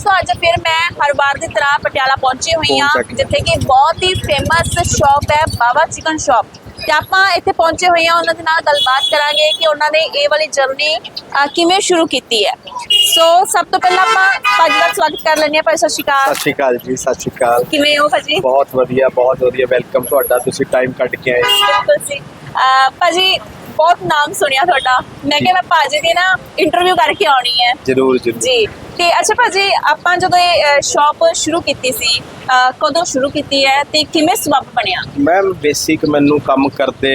ਦੋਸਤੋ ਅੱਜ ਫਿਰ ਮੈਂ ਹਰ ਵਾਰ ਦੀ ਤਰ੍ਹਾਂ ਪਟਿਆਲਾ ਪਹੁੰਚੀ ਹੋਈ ਸਕੀ। ਜਿੱਥੇ ਕਿ ਬਹੁਤ ਹੀ ਫੇਮਸ ਸ਼ਾਪ ਹੈ ਬਾਬਾ ਚਿਕਨ ਸ਼ਾਪ ਤੇ ਆਪਾਂ ਇੱਥੇ ਪਹੁੰਚੇ ਹੋਏ ਹਾਂ ਉਹਨਾਂ ਦੇ ਨਾਲ ਗੱਲਬਾਤ ਕਰਾਂਗੇ ਕਿ ਉਹਨਾਂ ਨੇ ਇਹ ਵਾਲੀ ਜਰਨੀ ਕਿਵੇਂ ਸ਼ੁਰੂ ਕੀਤੀ ਹੈ। ਸੋ ਸਭ ਤੋਂ ਪਹਿਲਾਂ ਆਪਾਂ ਭਾਜੀ ਦਾ ਸਵਾਗਤ ਕਰ ਲੈਂਦੇ ਹਾਂ ਭਾਜੀ ਸਤਿ ਸ਼੍ਰੀ ਅਕਾਲ। ਸਤਿ ਸ਼੍ਰੀ ਅਕਾਲ ਜੀ ਸਤਿ ਸ਼੍ਰੀ ਅਕਾਲ। ਕਿਵੇਂ ਹੋ ਭਾਜੀ? ਬਹੁਤ ਵਧੀਆ ਬਹੁਤ ਵਧੀਆ ਵੈਲਕਮ ਤੁਹਾਡਾ ਤੁਸੀਂ ਟਾਈਮ ਕੱਢ ਕੇ ਆਏ। ਬਿਲਕੁਲ ਅਹ ਭਾਜੀ ਬਹੁਤ ਨਾਮ ਸੁਣਿਆ ਤੁਹਾਡਾ। ਮੈਂ ਕਿਹਾ ਮੈਂ ਭਾਜੀ ਦੀ ਨਾ ਇੰਟਰਵਿਊ ਕਰਕੇ ਆਉਣੀ ਹੈ। ਜਰੂਰ ਜਰੂਰ। ਜੀ। ਤੇ ਅੱਛਾ ਭਾਜੀ ਆਪਾਂ ਜਦੋਂ ਇਹ ਸ਼ਾਪ ਸ਼ੁਰੂ ਕੀਤੀ ਸੀ ਕਦੋਂ ਸ਼ੁਰੂ ਕੀਤੀ ਹੈ ਤੇ ਕਿਵੇਂ ਸਬਬ ਬਣਿਆ? ਮੈਮ ਬੇਸਿਕ ਮੈਨੂੰ ਕੰਮ ਕਰਦੇ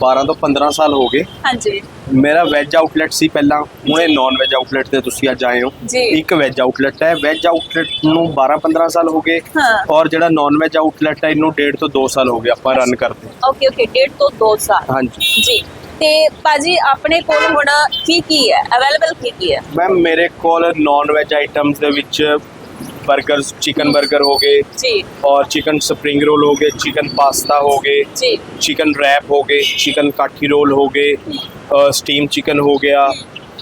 12 ਤੋਂ 15 ਸਾਲ ਹੋ ਗਏ। ਹਾਂਜੀ। ਮੇਰਾ ਵੈਜ ਆਊਟਲੈਟ ਸੀ ਪਹਿਲਾਂ। ਹੁਣੇ ਨਾਨ ਵੈਜ ਆਊਟਲੈਟ ਤੇ ਤੁਸੀਂ ਅੱਜ ਆਏ ਹੋ। ਇੱਕ ਵੈਜ ਆਊਟਲੈਟ ਹੈ। ਵੈਜ ਆਊਟਲੈਟ ਨੂੰ 12 15 ਸਾਲ ਹੋ ਗਏ। ਔਰ ਜਿਹੜਾ ਨਾਨ ਵੈਜ ਆਊਟਲੈਟ ਹੈ ਇਹਨੂੰ 1.5 ਤੋਂ 2 ਸਾਲ ਹੋ ਗਏ ਆਪਾਂ ਰਨ ਕਰਦੇ। ਓਕੇ ਓਕੇ ਡੇਢ ਤੋਂ 2 ਸਾਲ। ਹਾਂਜੀ। ਜੀ। ਤੇ ਭਾਜੀ ਆਪਣੇ ਕੋਲ ਹੁਣ ਕੀ ਕੀ ਹੈ? ਅਵੇਲੇਬਲ ਕੀ ਕੀ ਹੈ? ਮੈਮ ਮੇਰੇ ਕੋਲ ਨਾਨ ਵੈਜ ਆਈਟਮਸ ਦੇ ਵਿੱਚ ਬਰਗਰਸ ਚਿਕਨ 버ਗਰ ਹੋ ਗਏ ਜੀ। ਔਰ ਚਿਕਨ ਸਪਰਿੰਗ ਰੋਲ ਹੋ ਗਏ ਚਿਕਨ ਪਾਸਤਾ ਹੋ ਗਏ ਜੀ। ਚਿਕਨ ਰੈਪ ਹੋ ਗਏ ਚਿਕਨ ਕਾਠੀ ਰੋਲ ਹੋ ਗਏ ਸਟੀਮ ਚਿਕਨ ਹੋ ਗਿਆ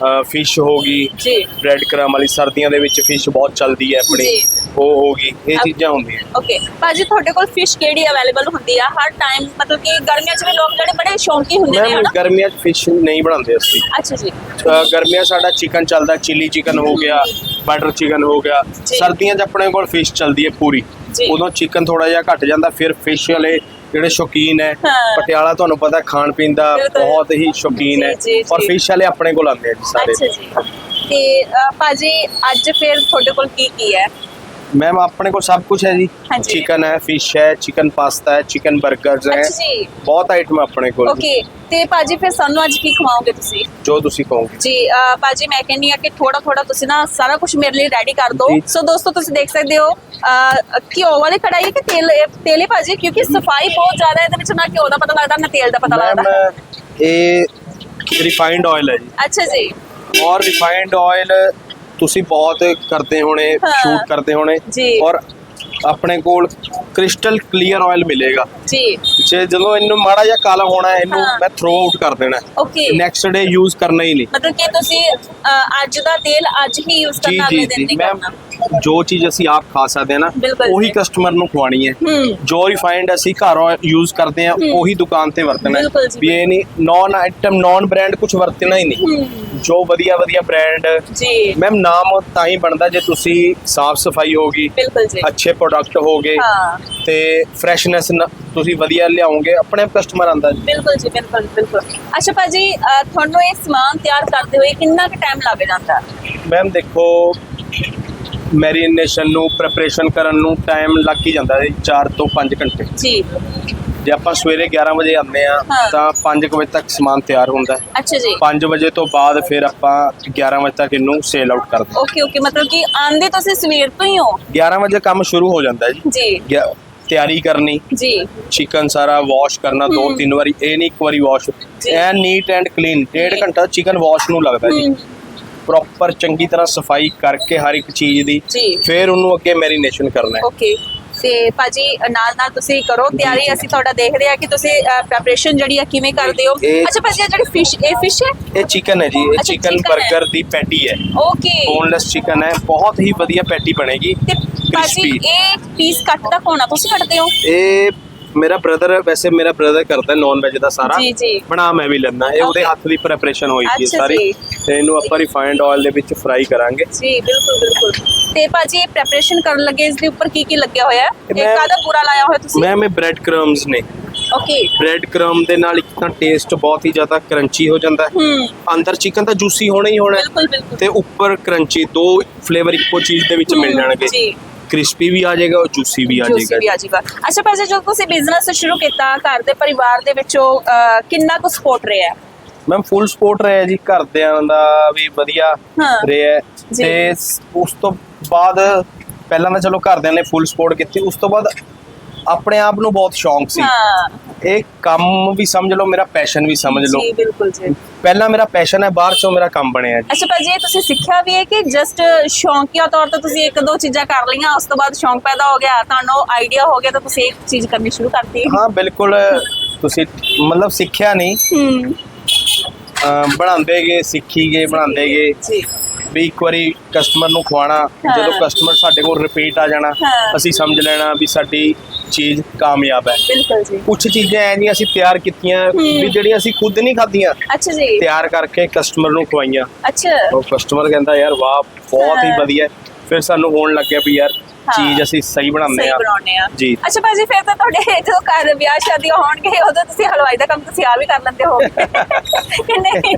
ਫਿਸ਼ ਹੋ ਗਈ ਜੀ। ਬ੍ਰੈਡ ਕ੍ਰਮ ਵਾਲੀ ਸਰਦੀਆਂ ਦੇ ਵਿੱਚ ਫਿਸ਼ ਬਹੁਤ ਚੱਲਦੀ ਹੈ ਆਪਣੀ। ਜੀ। ਉਹ ਹੋ ਗਈ ਇਹ ਚੀਜ਼ਾਂ ਹੁੰਦੀਆਂ। ਓਕੇ ਭਾਜੀ ਤੁਹਾਡੇ ਕੋਲ ਫਿਸ਼ ਕਿਹੜੀ ਅਵੇਲੇਬਲ ਹੁੰਦੀ ਆ? ਹਰ ਟਾਈਮ ਮਤਲਬ ਕਿ ਗਰਮੀਆਂ 'ਚ ਵੀ ਲੋਕ ਜਿਹੜੇ ਬੜੇ ਸ਼ੌਂਕੀ ਹੁੰਦੇ ਨੇ ਮੈਮ ਹਨਾ? ਗਰਮੀਆਂ 'ਚ ਫਿਸ਼ ਨਹੀਂ ਬਣਾਉਂਦੇ ਅਸੀਂ। ਅੱਛਾ ਜੀ। ਅ, ਗਰਮੀਆਂ 'ਚ ਸਾਡਾ ਚਿਕਨ ਚੱਲਦਾ ਚਿਲੀ ਚਿਕਨ ਹੋ ਗਿਆ ਬਟਰ ਚਿਕਨ ਹੋ ਗਿਆ। ਜੀ। ਸਰਦੀਆਂ 'ਚ ਆਪਣੇ ਕੋਲ ਫਿਸ਼ ਚੱਲਦੀ ਹੈ ਪੂਰੀ। ਉਦੋਂ ਚਿਕਨ ਥੋੜਾ ਜਿਹਾ ਘਟ ਜਾਂਦਾ ਫਿਰ ਫਿਸ਼ ਵਾਲੇ ਜਿਹੜੇ ਸ਼ੌਕੀਨ ਹੈ। ਪਟਿਆਲਾ ਤੁਹਾਨੂੰ ਪਤਾ ਖਾਣ ਪੀਣ ਦਾ। ਬਹੁਤ ਹੀ ਸ਼ੌਕੀਨ ਹੈ ਔਰ। ਫਿਸ਼ ਵਾਲੇ ਆਪਣੇ ਕੋਲ ਆਉਂਦੇ ਆ ਸਾਰੇ ਅੱਛਾ ਜੀ ਤੇ ਭਾਜੀ ਅੱਜ ਫਿਰ ਤੁਹਾਡੇ ਕੋਲ ਕੀ ਕੀ ਹੈ ਮੈਮ ਆਪਣੇ ਕੋਲ ਸਭ ਕੁਝ ਹੈ ਜੀ। ਹਾਂਜੀ। ਚਿਕਨ ਹੈ ਫਿਸ਼ ਹੈ ਚਿਕਨ ਪਾਸਤਾ ਹੈ ਚਿਕਨ 버ਗਰਸ ਹੈ। ਅੱਛਾ ਜੀ। ਬਹੁਤ ਆਈਟਮ ਆਪਣੇ ਕੋਲ ਓਕੇ ਤੇ ਭਾਜੀ ਫਿਰ ਸਾਨੂੰ ਅੱਜ ਕੀ ਖਵਾਓਗੇ ਤੁਸੀਂ? ਜੋ ਤੁਸੀਂ ਕਹੋਗੇ। ਜੀ ਅਹ, ਭਾਜੀ ਮੈਂ ਕਹਿੰਨੀ ਆ ਕਿ ਥੋੜਾ ਥੋੜਾ ਤੁਸੀਂ ਨਾ ਸਾਰਾ ਕੁਝ ਮੇਰੇ ਲਈ ਰੈਡੀ ਕਰ ਦਿਓ। ਜੀ। ਸੋ ਦੋਸਤੋ ਤੁਸੀਂ ਦੇਖ ਸਕਦੇ ਹੋ ਅਹ, ਘਿਓ ਵਾਲੀ ਕੜਾਈ ਹੈ ਕਿ ਤੇਲ ਤੇਲ ਭਾਜੀ ਕਿਉਂਕਿ ਸਫ਼ਾਈ ਬਹੁਤ ਜ਼ਿਆਦਾ ਹੈ ਇਹਦੇ ਵਿੱਚ ਨਾ ਘਿਓ ਦਾ ਪਤਾ ਲੱਗਦਾ ਨਾ ਤੇਲ ਦਾ ਪਤਾ ਮੈਮ ਲੱਗਦਾ। ਇਹ ਰਿਫਾਈਨਡ ਆਇਲ ਹੈ ਜੀ। ਅੱਛਾ ਜੀ। ਔਰ ਰਿਫਾਈਨਡ ਆਇਲ ਤੁਸੀਂ ਬਹੁਤ ਕਰਦੇ ਹੋਣੇ ਹਾਂ। ਸ਼ੂਟ ਕਰਦੇ ਹੋਣੇ ਜੀ। ਔਰ ਆਪਣੇ ਕੋਲ ਕ੍ਰਿਸਟਲ ਕਲੀਅਰ ਆਇਲ ਮਿਲੇਗਾ। ਜੀ। ਜੇ ਜਦੋਂ ਇਹਨੂੰ ਮਾੜਾ ਜਿਹਾ ਕਾਲਾ ਹੋਣਾ ਹੈ ਇਹਨੂੰ ਹਾਂ। ਮੈਂ ਥਰੋ ਆਊਟ ਕਰ ਦੇਣਾ। ਓਕੇ ਨੈਕਸਟ ਡੇ ਯੂਜ਼ ਕਰਨਾ ਹੀ ਨਹੀਂ। ਮਤਲਬ ਕਿ ਤੁਸੀਂ ਅੱਜ ਦਾ ਤੇਲ ਅੱਜ ਹੀ ਯੂਜ਼ ਜੀ ਕਰਨਾ ਜੀ ਅਗਲੇ ਦਿਨ ਜੀ। ਨਹੀਂ ਮੈਮ ਕਰਨਾ ਜੋ ਚੀਜ਼ ਅਸੀਂ ਆਪ ਖਾ ਸਕਦੇ ਹਾਂ ਨਾ ਬਿਲਕੁਲ ਉਹੀ ਜੀ। ਕਸਟਮਰ ਨੂੰ ਖਵਾਣੀ ਹੈ। ਹੂੰ। ਜੋ ਰਿਫਾਈਨਡ ਅਸੀਂ ਘਰ ਯੂਜ਼ ਕਰਦੇ ਹਾਂ। ਉਹੀ ਦੁਕਾਨ ਤੇ ਵਰਤਣਾ ਬਿਲਕੁਲ ਹੈ ਜੀ, ਵੀ ਇਹ ਨਹੀਂ ਨੌਨ ਆਈਟਮ ਨੌਨ ਬ੍ਰਾਂਡ ਕੁਝ ਵਰਤਣਾ ਹੀ ਨਹੀਂ। ਜੋ ਵਧੀਆ ਵਧੀਆ ਬ੍ਰਾਂਡ ਜੀ। ਮੈਮ ਨਾਮ ਤਾਂ ਹੀ ਬਣਦਾ ਜੇ ਤੁਸੀਂ ਸਾਫ਼ ਸਫ਼ਾਈ ਹੋਗੀ ਬਿਲਕੁਲ ਜੀ। ਅੱਛੇ ਪ੍ਰੋਡਕਟ ਹੋਗੇ ਹਾਂ। ਤੇ ਫਰੈਸ਼ਨੈਸ ਤੁਸੀਂ ਵਧੀਆ ਲਿਆਓਗੇ ਆਪਣੇ ਕਸਟਮਰ ਆਂਦਾ ਜੀ। ਬਿਲਕੁਲ ਜੀ ਬਿਲਕੁਲ ਬਿਲਕੁਲ। ਅੱਛਾ ਭਾਜੀ ਤੁਹਾਨੂੰ ਇਹ ਸਮਾਨ ਤਿਆਰ ਕਰਦੇ ਹੋਏ ਕਿੰਨਾ ਕੁ ਟਾਈਮ ਲੱਗ ਜਾਂਦਾ? ਮੈਮ ਦੇਖੋ ਮੈਰੀਨੇਸ਼ਨ ਨੂੰ ਪ੍ਰੈਪਰੇਸ਼ਨ ਕਰਨ ਨੂੰ ਟਾਈਮ ਲੱਗ ਹੀ ਜਾਂਦਾ ਹੈ 4 ਤੋਂ 5 ਘੰਟੇ। ਜੀ। ਜੇ ਆਪਾਂ ਸਵੇਰੇ 11 ਵਜੇ ਆਉਂਦੇ ਆ ਹਾਂ। ਤਾਂ 5 ਵਜੇ ਤੱਕ ਸਮਾਨ ਤਿਆਰ ਹੁੰਦਾ ਹੈ। ਅੱਛਾ ਜੀ। 5 ਵਜੇ ਤੋਂ ਬਾਅਦ ਫਿਰ ਆਪਾਂ 11 ਵਜੇ ਤੱਕ ਇਹਨੂੰ ਸੇਲ ਆਊਟ ਕਰਦੇ ਓਕੇ ਓਕੇ ਮਤਲਬ ਕਿ ਆਂਦੇ ਤੁਸੀਂ ਸਵੇਰ ਤੋਂ ਹੀ ਹੋ? 11 ਵਜੇ ਕੰਮ ਸ਼ੁਰੂ ਹੋ ਜਾਂਦਾ ਹੈ ਜੀ। ਜੀ। ਗਿਆ- ਤਿਆਰੀ ਕਰਨੀ ਜੀ। ਚਿਕਨ ਸਾਰਾ ਵਾਸ਼ ਕਰਨਾ ਦੋ। ਤਿੰਨ ਵਾਰੀ ਇਹ ਨਹੀਂ ਇੱਕ ਵਾਰੀ ਵਾਸ਼ ਜੀ। ਐ ਨੀਟ ਐਂਡ ਕਲੀਨ ਡੇਢ ਜੀ। ਘੰਟਾ ਚਿਕਨ ਵਾਸ਼ ਨੂੰ ਲੱਗਦਾ ਜੀ। ਹਮ, ਪ੍ਰੋਪਰ ਚੰਗੀ ਤਰ੍ਹਾਂ ਸਫ਼ਾਈ ਕਰਕੇ ਹਰ ਇੱਕ ਚੀਜ਼ ਦੀ ਜੀ। ਫਿਰ ਉਹਨੂੰ ਅੱਗੇ ਮੈਰੀਨੇਸ਼ਨ ਕਰਨਾ ਹੈ। ਓਕੇ ਤੇ ਭਾਜੀ ਨਾਲ ਨਾਲ ਤੁਸੀਂ ਕਰੋ ਤਿਆਰੀ। ਅਸੀਂ ਤੁਹਾਡਾ ਦੇਖਦੇ ਆ ਕਿ ਤੁਸੀਂ ਪ੍ਰੈਪਰੇਸ਼ਨ ਜਿਹੜੀ ਆ ਕਿਵੇਂ ਕਰਦੇ ਹੋ। ਅੱਛਾ ਭਾਜੀ ਇਹ ਜਿਹੜੀ ਫਿਸ਼ ਇਹ ਫਿਸ਼ ਹੈ? ਇਹ ਚਿਕਨ ਹੈ ਜੀ। ਇਹ ਚਿਕਨ। 버ਗਰ ਦੀ ਪੈਟੀ ਹੈ। ਓਕੇ ਬੋਨਲੈਸ ਚਿਕਨ ਹੈ। ਬਹੁਤ ਹੀ ਵਧੀਆ ਪੈਟੀ ਬਣੇਗੀ। ਤੇ ਭਾਜੀ। ਇਹ ਪੀਸ ਕੱਟ ਦਾ ਕੋਣਾ ਤੁਸੀਂ ਕੱਟਦੇ ਹੋ? ਇਹ ਮੇਰਾ ਬ੍ਰਦਰ ਵੈਸੇ ਮੇਰਾ ਬ੍ਰਦਰ ਕਰਦਾ ਨੌਨ ਵੈਜ ਦਾ ਸਾਰਾ। ਜੀ, ਜੀ। ਬਣਾ ਮੈਂ ਵੀ ਲੈਂਦਾ। ਇਹ ਉਹਦੇ Okay. ਹੱਥ ਦੀ ਪ੍ਰੈਪਰੇਸ਼ਨ ਹੋਈ ਸੀ ਅੱਛਾ ਸਾਰੀ। ਜੀ। ਤੇ ਇਹਨੂੰ ਆਪਾਂ ਰਿਫਾਈਨਡ ਆਇਲ ਦੇ ਵਿੱਚ ਫਰਾਈ ਕਰਾਂਗੇ। ਜੀ ਬਿਲਕੁਲ ਬਿਲਕੁਲ। ਤੇ ਭਾਜੀ ਇਹ ਪ੍ਰੈਪਰੇਸ਼ਨ ਕਰਨ ਲੱਗੇ ਇਸ ਦੇ ਉੱਪਰ ਕੀ ਕੀ ਲੱਗਿਆ ਹੋਇਆ ਹੈ? ਇਹ ਮੈਂ- ਕਾਹਦਾ ਪੂਰਾ ਲਾਇਆ ਹੋਇਆ ਤੁਸੀਂ? ਮੈਮ ਇਹ ਬ੍ਰੈਡ ਕ੍ਰਮਸ ਨੇ। ਓਕੇ ਬ੍ਰੈਡ ਕ੍ਰਮ ਦੇ ਨਾਲ ਇੱਕ ਤਾਂ ਟੇਸਟ ਬਹੁਤ ਹੀ ਜ਼ਿਆਦਾ ਕਰੰਚੀ ਹੋ ਜਾਂਦਾ ਹੈ। ਹੂੰ। ਅੰਦਰ ਚਿਕਨ ਤਾਂ ਜੂਸੀ ਹੋਣਾ ਹੀ ਹੋਣਾ ਹੈ। ਬਿਲਕੁਲ ਬਿਲਕੁਲ। ਤੇ ਉੱਪਰ ਕਰੰਚੀ ਦੋ ਫਲੇਵਰ ਇੱਕੋ ਚੀਜ਼ ਦੇ ਵਿੱਚ ਮਿਲ ਹੂੰ, ਜਾਣਗੇ। ਜੀ। ਕ੍ਰਿਸਪੀ ਵੀ ਆ ਜਾਏਗਾ ਔਰ ਜੂਸੀ ਵੀ ਆ ਜੂਸੀ ਜਾਏਗਾ ਵੀ ਆ ਜਾਏਗਾ ਅੱਛਾ ਭਾਜੀ ਜਦੋਂ ਤੁਸੀਂ ਬਿਜ਼ਨਸ ਸ਼ੁਰੂ ਕੀਤਾ ਘਰ ਦੇ ਪਰਿਵਾਰ ਦੇ ਵਿੱਚੋਂ ਅਹ, ਕਿੰਨਾ ਕੁ ਸਪੋਰਟ ਰਿਹਾ? ਮੈਮ ਫੁੱਲ ਸਪੋਰਟ ਰਿਹਾ ਜੀ ਘਰਦਿਆਂ ਦਾ ਵੀ ਵਧੀਆ ਹਾਂ। ਰਿਹਾ ਜੀ। ਤੇ ਸ- ਉਸ ਤੋਂ ਬਾਅਦ ਪਹਿਲਾਂ ਤਾਂ ਚਲੋ ਘਰਦਿਆਂ ਨੇ ਫੁੱਲ ਸਪੋਰਟ ਕੀਤੀ ਉਸ ਤੋਂ ਬਾਅਦ ਆਪਣੇ ਆਪ ਨੂੰ ਬਹੁਤ ਸ਼ੌਂਕ ਸੀ। ਹਾਂ। ਇਹ ਕੰਮ ਵੀ ਸਮਝ ਲਓ ਮੇਰਾ ਪੈਸ਼ਨ ਵੀ ਸਮਝ ਲਓ। ਜੀ ਬਿਲਕੁਲ ਜੀ। ਪਹਿਲਾਂ ਮੇਰਾ ਪੈਸ਼ਨ ਹੈ ਬਾਹਰ ਚੋਂ ਮੇਰਾ ਕੰਮ ਬਣਿਆ ਜੀ। ਅੱਛਾ ਭਾਜੀ ਇਹ ਤੁਸੀਂ ਸਿੱਖਿਆ ਵੀ ਹੈ ਕਿ ਜਸਟ ਸ਼ੌਂਕੀਆ ਤੌਰ ਤੇ ਤੁਸੀਂ ਇੱਕ ਦੋ ਚੀਜ਼ਾਂ ਕਰ ਲਈਆਂ ਉਸ ਤੋਂ ਬਾਅਦ ਸ਼ੌਂਕ ਪੈਦਾ ਹੋ ਗਿਆ ਤੁਹਾਨੂੰ ਆਈਡੀਆ ਹੋ ਗਿਆ ਤਾਂ ਤੁਸੀਂ ਇੱਕ ਚੀਜ਼ ਕਰਨੀ ਸ਼ੁਰੂ ਕਰਤੀ। ਹਾਂ ਬਿਲਕੁਲ ਤੁਸੀਂ ਮਤਲਬ ਸਿੱਖਿਆ ਨਹੀਂ। ਹੂੰ। ਬਣਾਉਂਦੇ ਗਏ ਸਿੱਖੀ ਗਏ ਬਣਾਉਂਦੇ ਗਏ। ਜੀ। ਵੀ ਇੱਕ ਵਾਰੀ ਕਸਟਮਰ ਨੂੰ ਖਵਾਣਾ। ਜਦੋਂ ਕਸਟਮਰ ਸਾਡੇ ਕੋਲ ਰਿਪੀਟ ਆ ਜਾਣਾ। ਅਸੀਂ ਸਮਝ ਲੈਣਾ ਵੀ ਸਾਡੀ ਚੀਜ਼ ਕਾਮਯਾਬ ਹੈ ਬਿਲਕੁਲ ਜੀ ਕੁਝ ਚੀਜ਼ਾਂ ਐ ਨਹੀਂ ਅਸੀਂ ਤਿਆਰ ਕੀਤੀਆਂ। ਵੀ ਜਿਹੜੀਆਂ ਅਸੀਂ ਖੁਦ ਨਹੀਂ ਖਾਧੀਆਂ ਅੱਛਾ ਜੀ ਤਿਆਰ ਕਰਕੇ ਕਸਟਮਰ ਨੂੰ ਖਵਾਈਆਂ ਅੱਛਾ ਉਹ ਕਸਟਮਰ ਕਹਿੰਦਾ ਯਾਰ ਵਾਹ ਬਹੁਤ ਹੀ। ਵਧੀਆ। ਫਿਰ ਸਾਨੂੰ ਹੋਣ ਲੱਗਿਆ ਵੀ ਯਾਰ। ਚੀਜ਼ ਅਸੀਂ ਸਹੀ ਬਣਾਉਂਦੇ ਸਹੀ ਆ ਬਣਾਉਣੇ ਆ ਜੀ। ਅੱਛਾ ਭਾਜੀ ਫਿਰ ਤਾਂ ਤੁਹਾਡੇ ਜਦੋਂ ਘਰ ਵਿਆਹ ਸ਼ਾਦੀਆਂ ਹੋਣਗੇ ਉਦੋਂ ਤੁਸੀਂ ਹਲਵਾਈ ਦਾ ਕੰਮ ਤੁਸੀਂ ਆ ਵੀ ਕਰ ਲੈਂਦੇ ਹੋ। ਕਿ ਨਹੀਂ?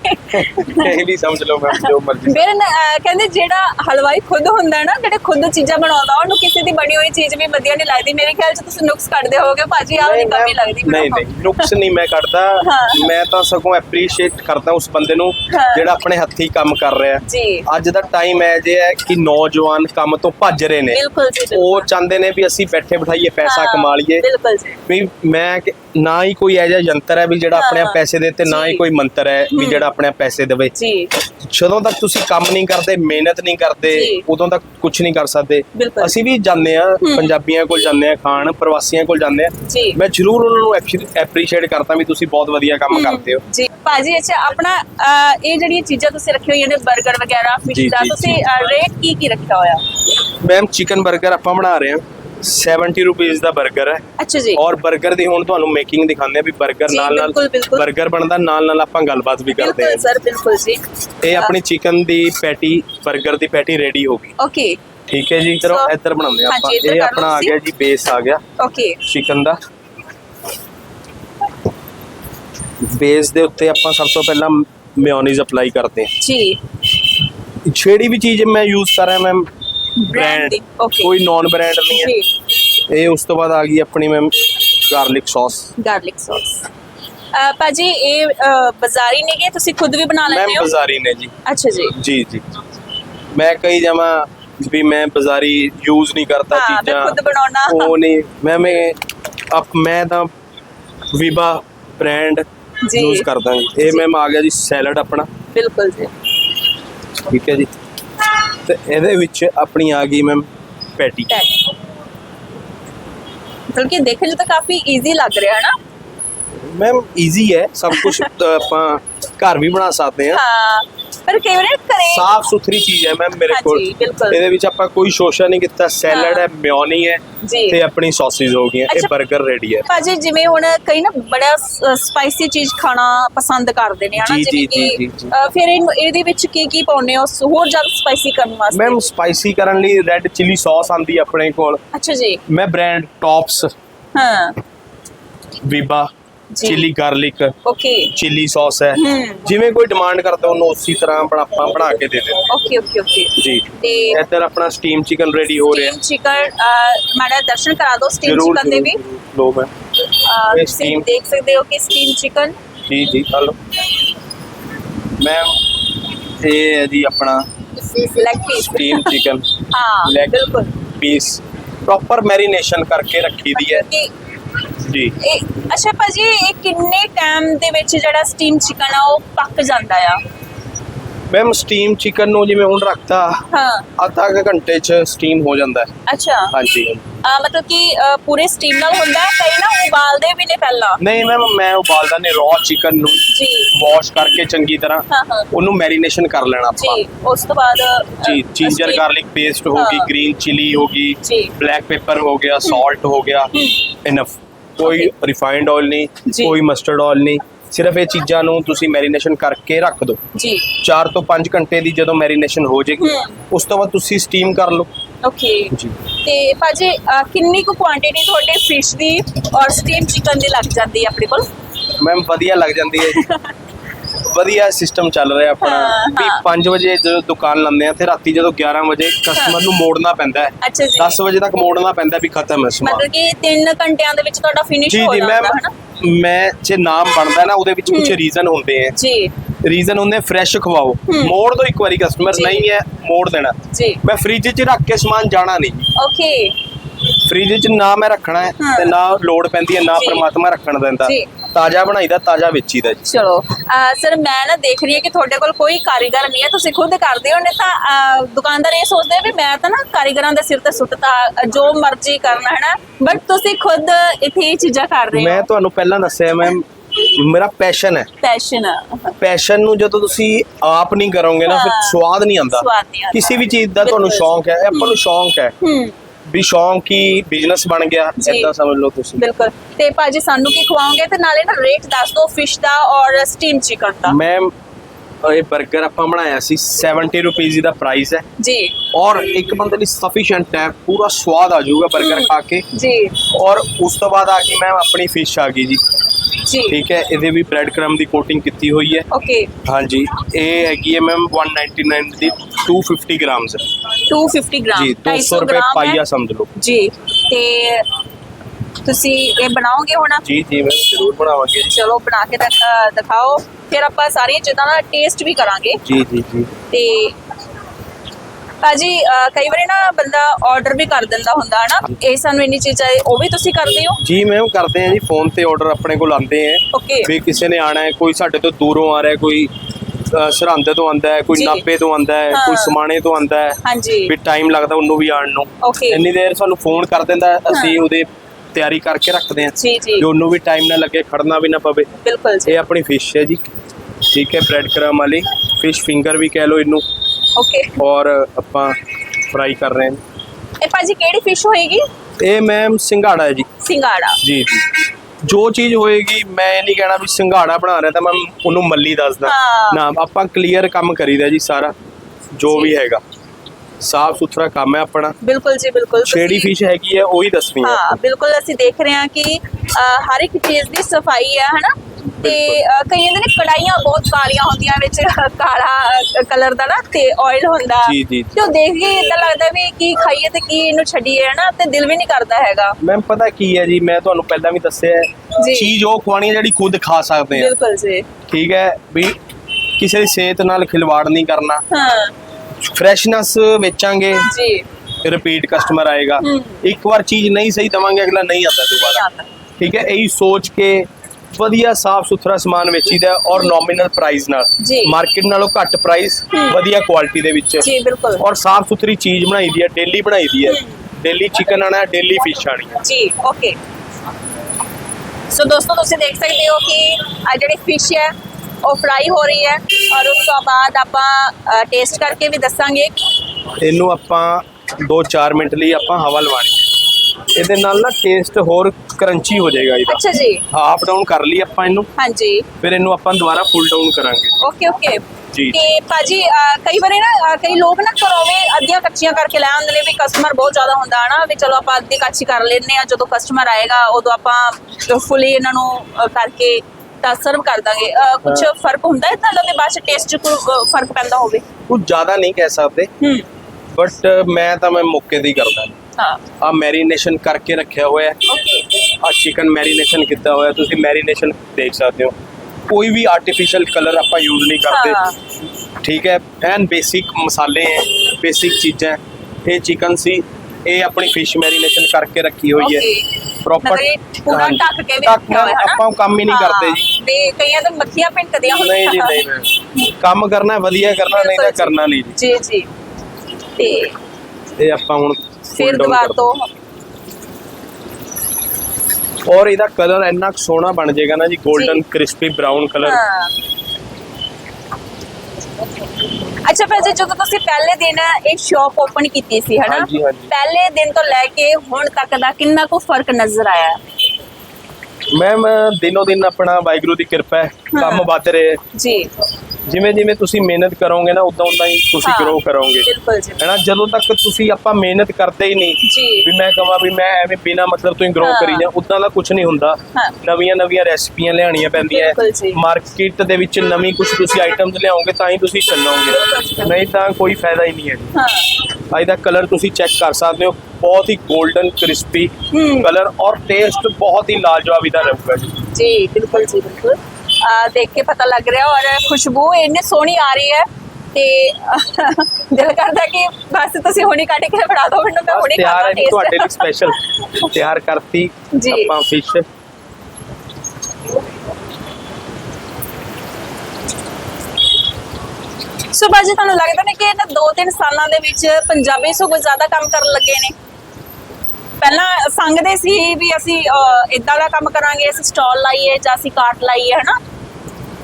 ਇਹ ਵੀ ਸਮਝ ਲਓ ਮੈਂ ਜੋ ਮਰਜ਼ੀ ਫਿਰ ਨਾ, ਅਹ, ਕਹਿੰਦੇ ਜਿਹੜਾ ਹਲਵਾਈ ਖੁਦ ਹੁੰਦਾ ਨਾ ਜਿਹੜੇ ਖੁਦ ਚੀਜ਼ਾਂ ਬਣਾਉਂਦਾ ਉਹਨੂੰ ਕਿਸੇ ਦੀ ਬਣੀ ਹੋਈ ਚੀਜ਼ ਵੀ ਵਧੀਆ ਨਹੀਂ ਲੱਗਦੀ। ਮੇਰੇ ਖਿਆਲ ਚ ਤੁਸੀਂ ਨੁਕਸ ਕੱਢਦੇ ਹੋਗੇ ਭਾਜੀ ਆਹ ਵਾਲੀ ਕਮੀ ਲੱਗਦੀ ਨਹੀਂ ਮੈਨੂੰ। ਨਹੀਂ ਨੁਕਸ ਨਹੀਂ ਮੈਂ ਕੱਢਦਾ। ਹਾਂ। ਮੈਂ ਤਾਂ ਸਗੋਂ ਐਪਰੀਸ਼ੀਏਟ ਕਰਦਾ ਉਸ ਬੰਦੇ ਨੂੰ ਹਾਂ। ਜਿਹੜਾ ਆਪਣੇ ਹੱਥੀਂ ਕੰਮ ਕਰ ਰਿਹਾ। ਜੀ। ਅੱਜ ਦਾ ਟਾਈਮ ਹੈ ਜੇ ਹੈ ਕਿ ਨੌਜਵਾਨ ਕੰਮ ਤੋਂ ਭੱਜ ਰਹੇ ਨੇ। ਬਿਲਕੁਲ। ਉਹ ਚਾਹੁੰਦੇ ਨੇ ਵੀ ਅਸੀਂ ਬੈਠੇ ਬਿਠਾਈਏ ਪੈਸਾ ਕਮਾ ਲਈਏ। ਬਿਲਕੁਲ ਜੀ। ਵੀ ਮੈਂ ਨਾ ਹੀ ਕੋਈ ਐਜਾ ਯੰਤਰ ਹੈ ਵੀ ਜਿਹੜਾ ਆਪਣੇ ਆਪ। ਪੈਸੇ ਦੇ ਤੇ ਨਾ ਹੀ। ਕੋਈ ਮੰਤਰ ਹੈ ਵੀ। ਜਿਹੜਾ ਆਪਣੇ ਆਪ ਪੈਸੇ ਦੇਵੇ ਜੀ ਜਦੋਂ ਤੱਕ ਤੁਸੀਂ ਕੰਮ ਨਹੀਂ ਕਰਦੇ ਮਿਹਨਤ ਨਹੀਂ ਕਰਦੇ। ਉਦੋਂ ਤੱਕ ਕੁਝ ਨਹੀਂ ਕਰ ਸਕਦੇ। ਅਸੀਂ ਵੀ ਜਾਂਦੇ ਆ। ਪੰਜਾਬੀਆਂ ਕੋਲ ਜਾਂਦੇ ਆ ਖਾਣ ਪ੍ਰਵਾਸੀਆਂ ਕੋਲ ਜਾਂਦੇ ਆ ਮੈਂ ਜ਼ਰੂਰ ਉਹਨਾਂ ਨੂੰ ਐਪਰੀਸ਼ੀਏਟ ਕਰਦਾ ਵੀ ਤੁਸੀਂ ਬਹੁਤ ਵਧੀਆ ਕੰਮ ਕਰਦੇ ਹੋ ਜੀ ਭਾਜੀ ਅੱਛਾ ਆਪਣਾ ਇਹ ਜਿਹੜੀਆਂ ਚੀਜ਼ਾਂ ਤੁਸੀਂ ਰੱਖੀਆਂ ਹੋਈਆਂ ਨੇ 버ਗਰ ਵਗੈਰਾ ਫਿਸ਼ ਦਾ ਤੁਸੀਂ। ਰੇਟ ਕੀ ਕੀ ਰੱਖਿਆ ਹੋਇਆ ਮੈਮ ਚਿਕਨ 버ਗਰ ਆਪਾਂ ਬਣਾ ਰਹੇ ਹਾਂ 70 ਰੁਪਏ ਦਾ 버ਗਰ ਹੈ। ਅੱਛਾ ਜੀ। ਔਰ 버ਗਰ ਦੀ ਹੁਣ ਤੁਹਾਨੂੰ ਮੇਕਿੰਗ ਦਿਖਾਉਂਦੇ ਆ ਵੀ 버ਗਰ ਨਾਲ ਨਾਲ ਬਿਲਕੁਲ, ਬਣਦਾ ਨਾਲ ਨਾਲ ਆਪਾਂ ਗੱਲਬਾਤ ਵੀ ਕਰਦੇ ਬਿਲਕੁਲ ਸਰ ਬਿਲਕੁਲ ਜੀ। ਇਹ ਆਪਣੀ ਚਿਕਨ ਦੀ ਪੈਟੀ 버ਗਰ ਦੀ ਪੈਟੀ ਰੈਡੀ ਹੋ ਗਈ। ਓਕੇ ਠੀਕ ਹੈ ਜੀ ਚਲੋ ਸੋ- ਬਣਾਉਂਦੇ ਆ ਆਪਾਂ। ਇਹ ਆਪਣਾ ਆ ਗਿਆ ਜੀ ਬੇਸ ਆ ਗਿਆ। ਓਕੇ ਚਿਕਨ ਦਾ। ਬੇਸ ਦੇ ਉੱਤੇ ਆਪਾਂ ਸਭ ਤੋਂ ਪਹਿਲਾਂ ਮੇਯੋਨੀਜ਼ ਅਪਲਾਈ ਕਰਦੇ ਹਾਂ। ਜੀ। ਜਿਹੜੀ ਵੀ ਚੀਜ਼ ਮੈਂ ਯੂਜ਼ ਕਰ ਰਿਹਾ ਮੈਂ ਬ੍ਰਾਂਡ ਦੀ, okay. ਕੋਈ ਨਾਨ ਬ੍ਰਾਂਡ ਨਹੀਂ ਹੈ ਜੀ ਇਹ ਉਸ ਤੋਂ ਬਾਅਦ ਆ ਗਈ ਆਪਣੀ ma'am garlic sauce garlic sauce ਭਾਜੀ ਇਹ ਬਾਜ਼ਾਰੀ ਨੇਗੇ? ਤੁਸੀਂ ਖੁਦ ਵੀ ਬਣਾ ਲੈਂਦੇ ਹੋ? ਬਾਜ਼ਾਰੀ ਨੇ ਜੀ। ਅੱਛਾ ਜੀ। ਜੀ ਜੀ। ਮੈਂ ਕਈ ਜਮਾ ਵੀ ਮੈਂ ਬਾਜ਼ਾਰੀ ਯੂਜ਼ ਨਹੀਂ ਕਰਦਾ ਹਾਂ, ਮੈਂ ਚੀਜ਼ਾਂ। ਖੁਦ ਬਣਾਉਣਾ। ਉਹ ਨਹੀਂ। ਮੈਂ ਮੈਂ ਅਪ ਮੈਂ ਤਾਂ ਵਿਵਾ ਬ੍ਰਾਂਡ। ਯੂਜ਼ ਕਰਦਾ ਜੀ। ਇਹ। ਮੈਮ ਆ ਗਿਆ ਜੀ ਸੈਲਡ ਆਪਣਾ। ਬਿਲਕੁਲ ਜੀ। ਠੀਕ ਹੈ ਜੀ। ਤੇ ਇਹਦੇ ਵਿੱਚ ਆਪਣੀ ਆ ਗਈ ਮੈਮ ਪੈਟੀ। ਮਤਲਬ ਕਿ ਦੇਖਣ 'ਚ ਤਾਂ ਕਾਫੀ ਈਜ਼ੀ ਲੱਗ ਰਿਹਾ ਹੈ ਨਾ ਮੈਮ ਈਜ਼ੀ ਹੈ ਸਭ ਕੁਝ ਆਪਾਂ ਘਰ ਵੀ ਬਣਾ ਸਕਦੇ ਹਾਂ ਪਰ ਕਈ ਵਾਰ ਘਰੇ ਸਾਫ਼ ਸੁਥਰੀ ਚੀਜ਼ ਹੈ ਮੈਮ ਮੇਰੇ ਕੋਲ ਹਾਂਜੀ, ਬਿਲਕੁਲ। ਇਹਦੇ ਵਿੱਚ ਆਪਾਂ ਕੋਈ ਸ਼ੋਸ਼ਾ ਨਹੀਂ ਕੀਤਾ ਸੈਲਡ ਹਾਂ। ਮਿਓਨੀ ਹੈ ਜੀ। ਤੇ ਆਪਣੀ ਸੌਸਿਸ ਹੋ ਗਈਆਂ ਇਹ ਅੱਛਾ। 버ਗਰ ਰੈਡੀ ਹੈ ਭਾਜੀ ਜਿਵੇਂ ਹੁਣ ਕਈ ਨਾ ਬੜਾ ਸਪਾਈਸੀ ਚੀਜ਼ ਖਾਣਾ ਪਸੰਦ ਕਰਦੇ ਨੇ ਹਨਾ ਜੀ, ਜਿਵੇਂ ਜੀ, ਫਿਰ ਇਹਨੂੰ ਇਹਦੇ ਵਿੱਚ ਕੀ ਕੀ ਪਾਉਂਦੇ ਹੋ ਹੋਰ ਜ਼ਿਆਦਾ ਸਪਾਈਸੀ ਕਰਨ ਵਾਸਤੇ ਮੈਮ ਸਪਾਈਸੀ ਕਰਨ ਲਈ ਰੈੱਡ ਚਿੱਲੀ ਸੌਸ ਆਂਦੀ ਹੈ ਆਪਣੇ ਕੋਲ ਅੱਛਾ ਜੀ ਮੈਂ ਬ੍ਰਾਂਡ ਟੌਪਸ ਹਾਂ Veeba. Chilli garlic okay chilli sauce ਹੈ। ਜਿਵੇਂ ਕੋਈ ਡਿਮਾਂਡ ਕਰਦਾ ਉਹਨੂੰ ਉਸੇ ਤਰ੍ਹਾਂ ਬਣਾ ਆਪਾਂ ਬਣਾ ਕੇ ਦੇ ਦਿੰਦੇ। ਓਕੇ ਓਕੇ ਓਕੇ ਜੀ। ਤੇ ਇੱਧਰ ਆਪਣਾ ਸਟੀਮ ਚਿਕਨ ਰੈਡੀ ਹੋ ਰਿਹਾ। ਸਟੀਮ ਚਿਕਨ ਮਾੜਾ ਦਰਸ਼ਨ ਕਰਾ ਦਿਓ ਸਟੀਮ ਚਿਕਨ ਦੇ ਵੀ। ਲੋ ਮੈਂ steam- ਦੇਖ ਸਕਦੇ ਹੋ ਕਿ ਸਟੀਮ ਚਿਕਨ ਜੀ ਜੀ ਹਲੋ ਮੈਮ ਇਹ ਹੈ ਜੀ ਆਪਣਾ ਲੈਗ ਪੀਸ ਸਟੀਮ ਚਿਕਨ ਹਾਂ ਬਿਲਕੁਲ। ਪੀਸ ਪ੍ਰੋਪਰ ਮੈਰੀਨੇਸ਼ਨ ਕਰਕੇ ਰੱਖੀ ਦੀ ਹੈ। ਜੀ। ਇਹ ਅੱਛਾ ਭਾਜੀ ਇਹ ਕਿੰਨੇ ਟਾਈਮ ਦੇ ਵਿੱਚ ਜਿਹੜਾ ਸਟੀਮ ਚਿਕਨ ਆ ਉਹ ਪੱਕ ਜਾਂਦਾ ਆ? ਮੈਮ ਸਟੀਮ ਚਿਕਨ ਨੂੰ ਜਿਵੇਂ ਹੁਣ ਰੱਖਤਾ ਹਾਂ। ਅੱਧਾ ਕੁ ਘੰਟੇ ਚ ਸਟੀਮ ਹੋ ਜਾਂਦਾ ਹੈ। ਅੱਛਾ। ਹਾਂਜੀ। ਆ ਮਤਲਬ ਕਿ ਅ, ਪੂਰੇ ਸਟੀਮ ਨਾਲ ਹੁੰਦਾ ਹੈ ਕਈ ਨਾ ਉਬਾਲਦੇ ਵੀ ਨੇ ਪਹਿਲਾਂ? ਨਹੀਂ ਮੈਮ ਮੈਂ ਉਬਾਲਦਾ ਨਹੀਂ ਰॉ ਚਿਕਨ ਨੂੰ ਜੀ। ਵਾਸ਼ ਕਰਕੇ ਚੰਗੀ ਤਰ੍ਹਾਂ ਹਾਂ ਹਾਂ। ਉਹਨੂੰ ਮੈਰੀਨੇਸ਼ਨ ਕਰ ਲੈਣਾ ਆਪਾਂ। ਜੀ ਉਸ ਤੋਂ ਬਾਅਦ ਅ, ਜੀ ਜਿੰਜਰ steam- ਗਾਰਲਿਕ ਪੇਸਟ ਹੋ ਗਈ ਹਾਂ। ਗ੍ਰੀਨ ਚਿਲੀ ਹੋ ਗਈ ਜੀ। ਬਲੈਕ ਪੇਪਰ ਹੋ ਗਿਆ ਸਾਲਟ ਹੋ ਗਿਆ ਇਨਫ ਕੋਈ ਰਿਫਾਈਨਡ ਆਇਲ ਨਹੀਂ ਜੀ। ਕੋਈ ਮਸਟਰਡ ਆਇਲ ਨਹੀਂ ਸਿਰਫ ਇਹ ਚੀਜ਼ਾਂ ਨੂੰ ਤੁਸੀਂ ਮੈਰੀਨੇਸ਼ਨ ਕਰਕੇ ਰੱਖ ਦਿਓ। ਜੀ। 4 ਤੋਂ 5 ਘੰਟੇ ਦੀ ਜਦੋਂ ਮੈਰੀਨੇਸ਼ਨ ਹੋ ਜਾਏਗੀ ਹਮ। ਉਸ ਤੋਂ ਬਾਅਦ ਤੁਸੀਂ ਸਟੀਮ ਕਰ ਲਓ। ਓਕੇ ਜੀ। ਤੇ ਭਾਜੀ ਅ, ਕਿੰਨੀ ਕੁ ਕੁਆਂਟੀਟੀ ਤੁਹਾਡੇ ਫਿਸ਼ ਦੀ ਔਰ ਸਟੀਮ ਚਿਕਨ ਦੀ ਲੱਗ ਜਾਂਦੀ ਹੈ ਆਪਣੇ ਕੋਲ? ਮੈਮ ਵਧੀਆ ਲੱਗ ਜਾਂਦੀ ਹੈ ਜੀ। ਵਧੀਆ ਸਿਸਟਮ ਚੱਲ ਰਿਹਾ ਆਪਣਾ ਹਾਂ, ਵੀ ਹਾਂ। 5 ਵਜੇ ਜਦੋਂ ਦੁਕਾਨ ਲਾਉਂਦੇ ਆ ਤੇ ਰਾਤੀ ਜਦੋਂ 11 ਵਜੇ ਕਸਟਮਰ ਨੂੰ ਮੋੜਨਾ ਪੈਂਦਾ ਹੈ ਅੱਛਾ ਜੀ 10 ਵਜੇ ਤੱਕ ਮੋੜਨਾ ਪੈਂਦਾ ਵੀ ਖਤਮ ਹੈ ਸਮਾਨ ਮਤਲਬ ਕਿ 3 ਘੰਟਿਆਂ ਦੇ ਵਿੱਚ ਤੁਹਾਡਾ ਫਿਨਿਸ਼ ਜੀ ਹੋ ਜੀ ਜਾਂਦਾ ਮੈਮ ਹੈ ਨਾ ਮੈਂ ਜੇ ਨਾਮ ਬਣਦਾ ਨਾ ਉਹਦੇ ਵਿੱਚ ਕੁਝ। ਰੀਜ਼ਨ ਹੁੰਦੇ ਆ ਜੀ ਰੀਜ਼ਨ ਹੁੰਦੇ ਫਰੈਸ਼ ਖਵਾਓ। ਮੋੜ ਦੋ ਇੱਕ ਵਾਰੀ ਕਸਟਮਰ ਜੀ। ਨਹੀਂ ਹੈ ਮੋੜ ਦੇਣਾ ਜੀ ਮੈਂ ਫ੍ਰਿਜ 'ਚ ਰੱਖ ਕੇ ਸਮਾਨ ਜਾਣਾ ਨਹੀਂ ਓਕੇ ਫ੍ਰਿਜ 'ਚ ਨਾ ਮੈਂ ਰੱਖਣਾ ਹੈ ਹਾਂ। ਤੇ ਨਾ ਲੋੜ ਪੈਂਦੀ ਹੈ ਨਾ ਜੀ। ਪ੍ਰਮਾਤਮਾ ਰੱਖਣ ਦਿੰਦਾ ਜੀ। ਤਾਜ਼ਾ ਬਣਾਈਦਾ ਤਾਜ਼ਾ ਵੇਚੀਦਾ ਜੀ। ਚਲੋ ਸਰ ਮੈਂ ਨਾ ਦੇਖ ਰਹੀ ਹਾਂ ਕਿ ਤੁਹਾਡੇ ਕੋਲ ਕੋਈ ਕਾਰੀਗਰ ਨਹੀਂ ਹੈ ਤੁਸੀਂ ਖੁਦ ਕਰਦੇ ਹੋ ਨਹੀਂ ਤਾਂ ਅਹ, ਦੁਕਾਨਦਾਰ ਇਹ ਸੋਚਦੇ ਆ ਵੀ ਮੈਂ ਤਾਂ ਨਾ ਕਾਰੀਗਰਾਂ ਦੇ ਸਿਰ ਤੇ ਸੁੱਟਤਾ ਜੋ ਮਰਜ਼ੀ ਕਰਨਾ ਹੈ ਨਾ ਬਟ ਤੁਸੀਂ ਖੁਦ ਇੱਥੇ ਇਹ ਚੀਜ਼ਾਂ ਕਰ ਰਹੇ ਮੈਂ ਹੋ। ਤੁਹਾਨੂੰ ਪਹਿਲਾਂ ਦੱਸਿਆ ਮੈਮ ਮੇਰਾ ਪੈਸ਼ਨ ਹੈ। ਪੈਸ਼ਨ ਪੈਸ਼ਨ ਨੂੰ ਜਦੋਂ ਤੁਸੀਂ ਆਪ ਨਹੀਂ ਕਰੋਗੇ ਨਾ ਫਿਰ ਹਾਂ। ਸਵਾਦ ਨਹੀਂ ਆਉਂਦਾ। ਸਵਾਦ ਨਹੀਂ ਆਉਂਦਾ। ਕਿਸੇ ਵੀ ਚੀਜ਼ ਦਾ ਤੁਹਾਨੂੰ ਬਿਲਕੁਲ। ਸ਼ੌਂਕ ਹੈ ਇਹ ਆਪਾਂ ਨੂੰ ਸ਼ੌਂਕ ਹੈ। ਹੂੰ। ਵੀ ਸ਼ੌਂਕ ਹੀ ਬਿਜ਼ਨਸ ਬਣ ਗਿਆ ਜੀ। ਸਮਝ ਲਓ ਤੁਸੀਂ। ਬਿਲਕੁਲ। ਤੇ ਭਾਜੀ ਸਾਨੂੰ ਕੀ ਖਵਾਓਗੇ? ਤੇ ਨਾਲੇ ਨਾ ਰੇਟ ਦੱਸ ਦਿਓ ਫਿਸ਼ ਦਾ ਔਰ ਸਟੀਮ ਚਿਕਨ ਦਾ। ਮੈਮ ਇਹ 버ਗਰ ਆਪਾਂ ਬਣਾਇਆ ਸੀ 70 ਰੁਪਏ ਦਾ ਪ੍ਰਾਈਸ ਹੈ। ਜੀ। ਔਰ ਇੱਕ ਬੰਦੇ ਲਈ ਸਫੀਸ਼ੀਐਂਟ ਹੈ ਪੂਰਾ ਸਵਾਦ ਆ ਜਾਊਗਾ 버ਗਰ ਖਾ ਕੇ। ਜੀ। ਔਰ ਉਸ ਤੋਂ ਬਾਅਦ ਆ ਗਈ ਮੈਮ ਆਪਣੀ ਫਿਸ਼ ਆ ਗਈ ਜੀ। ਜੀ। ਠੀਕ ਹੈ ਇਹਦੇ ਵੀ ਬ੍ਰੈਡ ਕ੍ਰਮ ਦੀ ਕੋਟਿੰਗ ਕੀਤੀ ਹੋਈ ਹੈ। ਓਕੇ ਹਾਂਜੀ ਇਹ ਹੈਗੀ ਹੈ ਮੈਮ 199 ਦੀ 250 ਗ੍ਰਾਮਸ 250 ਗ੍ਰਾਮ ਜੀ 200 ਰੁਪਏ ਗ੍ਰਾਮ ਹੈ। ਪਾਈਆ ਸਮਝ ਲਓ। ਜੀ ਤੇ ਤੁਸੀਂ ਇਹ ਬਣਾਓਗੇ ਹੁਣ? ਜੀ ਜੀ ਮੈਮ ਜ਼ਰੂਰ ਬਣਾਵਾਂਗੇ ਜੀ। ਚਲੋ ਬਣਾ ਕੇ ਦਿਖ- ਦਿਖਾਓ। ਫਿਰ ਆਪਾਂ ਸਾਰੀਆਂ ਚੀਜ਼ਾਂ ਦਾ ਟੇਸਟ ਵੀ ਕਰਾਂਗੇ। ਜੀ ਜੀ ਜੀ। ਤੇ ਭਾਜੀ ਅਹ, ਕਈ ਵਾਰੀ ਨਾ ਬੰਦਾ ਆਰਡਰ ਵੀ ਕਰ ਦਿੰਦਾ ਹੁੰਦਾ ਹਨਾ? ਇਹ ਸਾਨੂੰ ਇੰਨੀ ਚੀਜ਼ਾਂ ਹੈ, ਉਹ ਵੀ ਤੁਸੀਂ ਕਰਦੇ ਹੋ? ਜੀ ਮੈਮ ਕਰਦੇ ਆ ਜੀ ਫੋਨ ਤੇ ਆਰਡਰ ਆਪਣੇ ਕੋਲ ਆਉਂਦੇ ਆ ਓਕੇ ਵੀ ਕਿਸੇ ਨੇ ਆਣਾ ਹੈ ਕੋਈ ਸਾਡੇ ਤੋਂ ਦੂਰੋਂ ਆ ਰਿਹਾ ਕੋਈ ਅ, ਸਰਹੰਦ ਤੋਂ ਆਂਦਾ ਹੈ ਕੋਈ ਜੀ। ਨਾਪੇ ਤੋਂ ਆਂਦਾ ਹੈ ਕੋਈ। ਸਮਾਣੇ ਤੋਂ ਆਂਦਾ ਹੈ। ਹਾਂਜੀ। ਵੀ ਟਾਈਮ ਲੱਗਦਾ ਉਹਨੂੰ ਵੀ ਆਉਣ ਨੂੰ। ਓਕੇ ਇੰਨੀ ਦੇਰ ਸਾਨੂੰ ਫੋਨ ਕਰ ਦਿੰਦਾ ਹੈ, ਅਸੀਂ ਉਹਦੇ ਤਿਆਰੀ ਕਰਕੇ ਰੱਖਦੇ ਹਾਂ ਜੀ ਉਹਨੂੰ ਵੀ ਟਾਈਮ ਨਾ ਲੱਗੇ ਖੜਨਾ ਵੀ ਨਾ ਪਵੇ। ਬਿਲਕੁਲ ਜੀ। ਇਹ ਆਪਣੀ ਫਿਸ਼ ਹੈ ਜੀ। ਠੀਕ ਹੈ ਬ੍ਰੈਡ ਕ੍ਰਮ ਵਾਲੀ। ਫਿਸ਼ ਫਿੰਗਰ ਵੀ ਕਹਿ ਲਓ ਇਹਨੂੰ। ਓਕੇ ਔਰ ਆਪਾਂ ਫਰਾਈ ਕਰ ਰਹੇ ਹਾਂ। ਇਹ ਭਾਜੀ ਕਿਹੜੀ ਫਿਸ਼ ਹੋਏਗੀ? ਇਹ ਮੈਮ ਸਿੰਗਾੜਾ ਹੈ ਜੀ। ਸਿੰਗਾੜਾ। ਜੀ ਜੀ। ਜੋ ਚੀਜ਼ ਹੋਏਗੀ ਮੈਂ ਇਹ ਨਹੀਂ ਕਹਿਣਾ ਵੀ ਸਿੰਗਾੜਾ ਬਣਾ ਰਿਹਾ ਤਾਂ ਮੈਂ ਉਹਨੂੰ ਮੱਲੀ ਦੱਸਦਾ। ਹਾਂ। ਨਾ ਆਪਾਂ ਕਲੀਅਰ ਕੰਮ ਕਰੀਦਾ ਜੀ ਸਾਰਾ ਜੀ। ਵੀ ਹੈਗਾ। ਸਾਫ਼ ਸੁਥਰਾ ਕੰਮ ਹੈ ਆਪਣਾ। ਬਿਲਕੁਲ ਜੀ ਬਿਲਕੁਲ। ਛੇੜੀ ਫਿਸ਼ ਹੈਗੀ ਹੈ ਉਹੀ ਦੱਸਣੀ ਹੈ। ਹਾਂ ਬਿਲਕੁਲ ਅਸੀਂ ਦੇਖ ਰਹੇ ਹਾਂ ਕਿ ਹਰ ਇੱਕ ਚੀਜ਼ ਦੀ ਸਫ਼ਾਈ ਹੈ ਹਨਾ? ਤੇ ਅਹ, ਕਈਆਂ ਦੇ ਨੇ ਕੜਾਈਆਂ ਬਹੁਤ ਕਾਲੀਆਂ ਹੁੰਦੀਆਂ ਵਿੱਚ ਕਾਲਾ ਕਲਰ ਦਾ ਨਾ ਤੇ ਆਇਲ ਹੁੰਦਾ। ਜੀ, ਜੀ। ਤੇ ਉਹ ਦੇਖ ਕੇ ਇਦਾਂ ਲੱਗਦਾ ਵੀ ਕੀ ਖਾਈਏ ਤੇ ਕੀ ਇਹਨੂੰ ਛੱਡੀਏ ਹਨਾ? ਤੇ ਦਿਲ ਵੀ ਨਹੀਂ ਕਰਦਾ ਹੈਗਾ। ਮੈਮ ਪਤਾ ਕੀ ਹੈ ਜੀ ਮੈਂ ਤੁਹਾਨੂੰ ਪਹਿਲਾਂ ਵੀ ਦੱਸਿਆ ਹੈ, ਜੀ। ਚੀਜ਼ ਉਹ ਖਵਾਣੀ ਜਿਹੜੀ ਖੁਦ ਖਾ ਸਕਦੇ ਆ। ਬਿਲਕੁਲ ਜੀ। ਠੀਕ ਹੈ ਵੀ ਕਿਸੇ ਦੀ ਸਿਹਤ ਨਾਲ ਖਿਲਵਾੜ ਨਹੀਂ ਕਰਨਾ। ਹਾਂ। ਫਰੈਸ਼ਨੈਸ ਵੇਚਾਂਗੇ ਜੀ। ਰਿਪੀਟ ਕਸਟਮਰ ਆਏਗਾ। ਇੱਕ ਵਾਰ ਚੀਜ਼ ਨਹੀਂ ਸਹੀ ਦਵਾਂਗੇ ਅਗਲਾ ਨਹੀਂ ਆਉਂਦਾ ਦੁਬਾਰਾ। ਠੀਕ ਹੈ? ਇਹੀ ਸੋਚ ਕੇ ਵਧੀਆ ਸਾਫ਼ ਸੁਥਰਾ ਸਮਾਨ ਵੇਚੀਦਾ ਔਰ ਨੋਮੀਨਲ ਪ੍ਰਾਈਸ ਨਾਲ। ਮਾਰਕੀਟ ਨਾਲੋਂ ਘੱਟ ਪ੍ਰਾਈਸ। ਵਧੀਆ ਕੁਆਲਿਟੀ ਦੇ ਵਿੱਚ। ਜੀ ਬਿਲਕੁਲ। ਔਰ ਸਾਫ਼ ਸੁਥਰੀ ਚੀਜ਼ ਬਣਾਈ ਦੀ ਹੈ ਡੇਲੀ ਬਣਾਈ ਦੀ ਹੈ। ਡੇਲੀ ਚਿਕਨ ਆਣਾ ਡੇਲੀ ਫਿਸ਼ ਆਣੀ ਹੈ। ਜੀ ਓਕੇ ਸੋ ਦੋਸਤੋ ਤੁਸੀਂ ਦੇਖ ਸਕਦੇ ਹੋ ਕਿ ਆ ਜਿਹੜੀ ਫਿਸ਼ ਹੈ ਉਹ ਫਰਾਈ ਹੋ ਰਹੀ ਹੈ ਔਰ ਉਸ ਤੋਂ ਬਾਅਦ ਆਪਾਂ ਟੇਸਟ ਕਰਕੇ ਵੀ ਦੱਸਾਂਗੇ। ਇਹਨੂੰ ਆਪਾਂ 2-4 ਮਿੰਟ ਲਈ ਆਪਾਂ ਹਵਾ ਲਵਾਣੀ ਹੈ। ਇਹਦੇ ਨਾਲ ਨਾ ਟੇਸਟ ਹੋਰ ਕਰੰਚੀ ਹੋ ਜਾਏਗਾ ਇਹਦਾ। ਅੱਛਾ ਜੀ। ਹਾਫ ਡਾਊਨ ਕਰ ਲਈ ਆਪਾਂ ਇਹਨੂੰ। ਹਾਂਜੀ। ਫਿਰ ਇਹਨੂੰ ਆਪਾਂ ਦੁਬਾਰਾ ਫੁੱਲ ਡਾਊਨ ਕਰਾਂਗੇ। ਓਕੇ ਓਕੇ ਜੀ। ਤੇ ਭਾਜੀ ਕਈ ਵਾਰੀ ਨਾ ਕਈ ਲੋਕ ਨਾ ਘਰੋਂ ਵੀ ਅੱਧੀਆਂ ਕੱਚੀਆਂ ਕਰਕੇ ਲੈ ਆਉਂਦੇ ਨੇ ਵੀ ਕਸਟਮਰ ਬਹੁਤ ਜ਼ਿਆਦਾ ਹੁੰਦਾ ਹੈ ਨਾ ਵੀ ਚਲੋ ਆਪਾਂ ਅੱਧੀ ਕੱਚੀ ਕਰ ਲੈਂਦੇ ਆ ਜਦੋਂ ਕਸਟਮਰ ਆਏਗਾ ਉਦੋਂ ਆਪਾਂ ਫੁੱਲੀ ਇਹਨਾਂ ਨੂੰ ਕਰਕੇ ਤਾਂ ਸਰਵ ਕਰ ਦਾਂਗੇ। ਕੁਝ। ਫ਼ਰਕ ਹੁੰਦਾ ਤਾਂ ਦਾ ਵੀ ਬਾਅਦ ਚ ਟੇਸਟ ਚ ਕੋਈ ਫ਼ਰਕ ਪੈਂਦਾ ਹੋਵੇ? ਕੁਝ ਜ਼ਿਆਦਾ ਨਹੀਂ ਕਹਿ ਸਕਦੇ। ਹੂੰ। ਬਟ ਮੈਂ ਤਾਂ ਮੈਂ ਮੌਕੇ ਦੀ ਕਰਦਾ। ਹਾਂ। ਆ ਮੈਰੀਨੇਸ਼ਨ ਕਰਕੇ ਰੱਖਿਆ ਹੋਇਆ। ਹੈ ਓਕੇ ਆ ਚਿਕਨ ਮੈਰੀਨੇਸ਼ਨ ਕੀਤਾ ਹੋਇਆ। ਤੁਸੀਂ ਮੈਰੀਨੇਸ਼ਨ ਦੇਖ ਸਕਦੇ ਹੋ। ਕੋਈ ਵੀ ਆਰਟੀਫੀਸ਼ੀਅਲ ਕਲਰ ਆਪਾਂ ਯੂਜ਼ ਨਹੀਂ ਕਰਦੇ। ਠੀਕ ਹੈ। ਐਨ ਬੇਸਿਕ ਮਸਾਲੇ ਹੈ ਬੇਸਿਕ ਚੀਜ਼ਾਂ। ਹੈ। ਇਹ ਚਿਕਨ ਸੀ। ਇਹ ਆਪਣੀ ਫਿਸ਼ ਮੈਰੀਨੇਸ਼ਨ ਕਰਕੇ ਰੱਖੀ ਹੋਈ ਹੈ. ਪ੍ਰੋਪਰ ਪੂਰਾ ਢੱਕ ਕੇ ਵੀ ਰੱਖਿਆ ਹੋਇਆ ਹੈ ਆਪਾਂ ਕੰਮ ਹੀ ਨਹੀਂ ਕਰਦੇ ਜੀ। ਤੇ ਕਈਆਂ ਦੇ ਮੱਖੀਆਂ ਪਿੰਕਦੀਆਂ ਨਹੀਂ ਜੀ ਨਹੀਂ ਕੰਮ ਕਰਨਾ ਵਧੀਆ ਕਰਨਾ ਨਹੀਂ ਤਾਂ ਕਰਨਾ ਨਹੀਂ ਜੀ। ਜੀ ਜੀ। ਤੇ ਇਹ ਆਪਾਂ ਹੁਣ ਫਿਰ ਦੁਬਾਰਾ ਤੋਂ ਔਰ ਇਹਦਾ ਕਲਰ ਇੰਨਾ ਸੋਹਣਾ ਬਣ ਜਾਏਗਾ ਨਾ ਜੀ 골ਡਨ ਕ੍ਰਿਸਪੀ ਬ੍ਰਾਊਨ ਕਲਰ ਅੱਛਾ ਫਿਰ ਜੀ ਜਦੋਂ ਤੁਸੀਂ ਪਹਿਲੇ ਦਿਨ ਇਹ ਸ਼ਾਪ ਓਪਨ ਕੀਤੀ ਸੀ ਹਨਾ ਹਾਂਜੀ, ਹਾਂਜੀ। ਪਹਿਲੇ ਦਿਨ ਤੋਂ ਲੈ ਕੇ ਹੁਣ ਤੱਕ ਦਾ ਕਿੰਨਾ ਕੁ ਫ਼ਰਕ ਨਜ਼ਰ ਆਇਆ ਮੈਮ ਦਿਨੋ ਦਿਨ ਆਪਣਾ ਵਾਹਿਗੁਰੂ ਦੀ ਕਿਰਪਾ ਹੈ ਕੰਮ ਵੱਧ ਰਿਹਾ ਹੈ। ਜੀ। ਜਿਵੇਂ ਜਿਵੇਂ ਤੁਸੀਂ ਮਿਹਨਤ ਕਰੋਗੇ ਨਾ ਉਦਾਂ ਉਦਾਂ ਹੀ ਤੁਸੀਂ ਹਾਂ, ਗਰੋ ਕਰੋਗੇ। ਬਿਲਕੁਲ ਜੀ। ਹੈਨਾ ਜਦੋਂ ਤੱਕ ਤੁਸੀਂ ਆਪਾਂ ਮਿਹਨਤ ਕਰਦੇ ਹੀ ਨਹੀਂ ਜੀ। ਵੀ ਮੈਂ ਕਹਾਂ ਵੀ ਮੈਂ ਐਵੇਂ ਬਿਨਾ ਮਤਲਬ ਤੋਂ ਹੀ ਗਰੋ ਹਾਂ। ਕਰੀ ਜਾ ਉਦਾਂ ਦਾ ਕੁਝ ਨਹੀਂ ਹੁੰਦਾ। ਹਾਂ। ਨਵੀਆਂ ਨਵੀਆਂ ਰੈਸਪੀਆਂ ਲਿਆਉਣੀਆਂ ਪੈਂਦੀਆਂ ਬਿਲਕੁਲ ਜੀ। ਮਾਰਕੀਟ ਦੇ ਵਿੱਚ ਨਵੀਂ ਕੁਝ ਤੁਸੀਂ ਆਈਟਮਸ ਲਿਆਓਗੇ ਤਾਂ ਹੀ ਤੁਸੀਂ ਚੱਲੋਗੇ। ਨਹੀਂ ਤਾਂ ਕੋਈ ਫਾਇਦਾ ਹੀ ਨਹੀਂ ਹੈ। ਹਾਂ। ਅੱਜ ਦਾ ਕਲਰ ਤੁਸੀਂ ਚੈੱਕ ਕਰ ਸਕਦੇ ਹੋ। ਬਹੁਤ ਹੀ 골ਡਨ ਕ੍ਰਿਸਪੀ ਹੂੰ। ਕਲਰ ਔਰ ਟੇਸਟ ਬਹੁਤ ਹੀ ਲਾਜਵਾਬ ਇਹਦਾ ਰਹੂਗਾ ਜੀ। ਜੀ ਬਿਲਕੁਲ ਜੀ ਬਿਲਕੁਲ। ਆ ਦੇਖ ਕੇ ਪਤਾ ਲੱਗ ਰਿਹਾ ਔਰ ਖੁਸ਼ਬੂ ਇੰਨੀ ਸੋਹਣੀ ਆ ਰਹੀ ਹੈ ਤੇ ਦਿਲ ਕਰਦਾ ਕਿ ਬਸ ਤੁਸੀਂ ਹੁਣੀ ਕੱਢ ਕੇ ਫੜਾ ਦਿਓ ਮੈਨੂੰ ਮੈਂ ਹੁਣੀ ਤਿਆਰ ਹੈ ਤੁਹਾਡੇ ਲਈ ਸਪੈਸ਼ਲ ਤਿਆਰ ਕਰਤੀ। ਆਪਾਂ ਫਿਸ਼ ਸੋ ਬਾਜੀ ਤੁਹਾਨੂੰ ਲੱਗਦਾ ਨੇ ਕਿ ਇਹਨਾਂ ਦੋ ਤਿੰਨ ਸਾਲਾਂ ਦੇ ਵਿੱਚ ਪੰਜਾਬੀ ਸਗੋਂ ਜ਼ਿਆਦਾ ਕੰਮ ਕਰਨ ਲੱਗੇ ਨੇ? ਪਹਿਲਾਂ ਸੰਗਦੇ ਸੀ ਵੀ ਅਸੀਂ ਇਦਾਂ ਦਾ ਕੰਮ ਕਰਾਂਗੇ ਅਸੀਂ ਸਟਾਲ ਲਾਈਏ ਜਾਂ ਅਸੀਂ ਕਾਰਟ ਲਾਈਏ ਹਨਾ?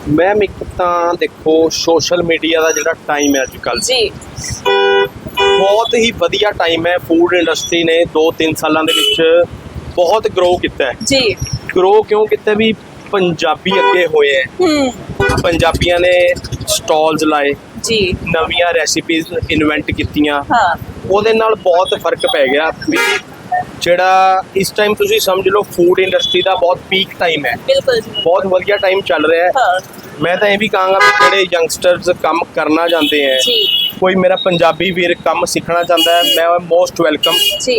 ਮੈਮ ਇੱਕ ਤਾਂ ਦੇਖੋ ਸੋਸ਼ਲ ਮੀਡੀਆ ਦਾ ਜਿਹੜਾ ਟਾਈਮ ਹੈ ਅੱਜ ਕੱਲ੍ਹ ਜੀ। ਬਹੁਤ ਹੀ ਵਧੀਆ ਟਾਈਮ ਹੈ ਫੂਡ ਇੰਡਸਟਰੀ ਨੇ 2-3 ਸਾਲਾਂ ਦੇ ਵਿੱਚ ਬਹੁਤ ਗਰੋ ਕੀਤਾ ਹੈ। ਜੀ। ਗਰੋ ਕਿਉਂ ਕੀਤਾ ਵੀ ਪੰਜਾਬੀ ਅੱਗੇ ਹੋਏ ਹੈ। ਹੂੰ। ਪੰਜਾਬੀਆਂ ਨੇ ਸਟਾਲਸ ਲਾਏ ਜੀ। ਨਵੀਆਂ ਰੈਸਿਪੀਜ਼ ਇਨਵੈਂਟ ਕੀਤੀਆਂ। ਹਾਂ। ਉਹਦੇ ਨਾਲ ਬਹੁਤ ਫ਼ਰਕ ਪੈ ਗਿਆ ਜਿਹੜਾ ਇਸ ਟਾਈਮ ਤੁਸੀਂ ਸਮਝ ਲਓ ਫੂਡ ਇੰਡਸਟਰੀ ਦਾ ਬਹੁਤ ਪੀਕ ਟਾਈਮ ਹੈ। ਬਿਲਕੁਲ ਜੀ। ਬਹੁਤ ਵਧੀਆ ਟਾਈਮ ਚੱਲ ਰਿਹਾ ਹੈ। ਮੈਂ ਤਾਂ ਇਹ ਵੀ ਕਹਾਂਗਾ ਵੀ ਜਿਹੜੇ ਯੰਗਸਟਰਸ ਕੰਮ ਕਰਨਾ ਚਾਹੁੰਦੇ ਹੈ ਜੀ। ਕੋਈ ਮੇਰਾ ਪੰਜਾਬੀ ਵੀਰ ਕੰਮ ਸਿੱਖਣਾ ਚਾਹੁੰਦਾ ਹੈ ਮੈਂ most welcome.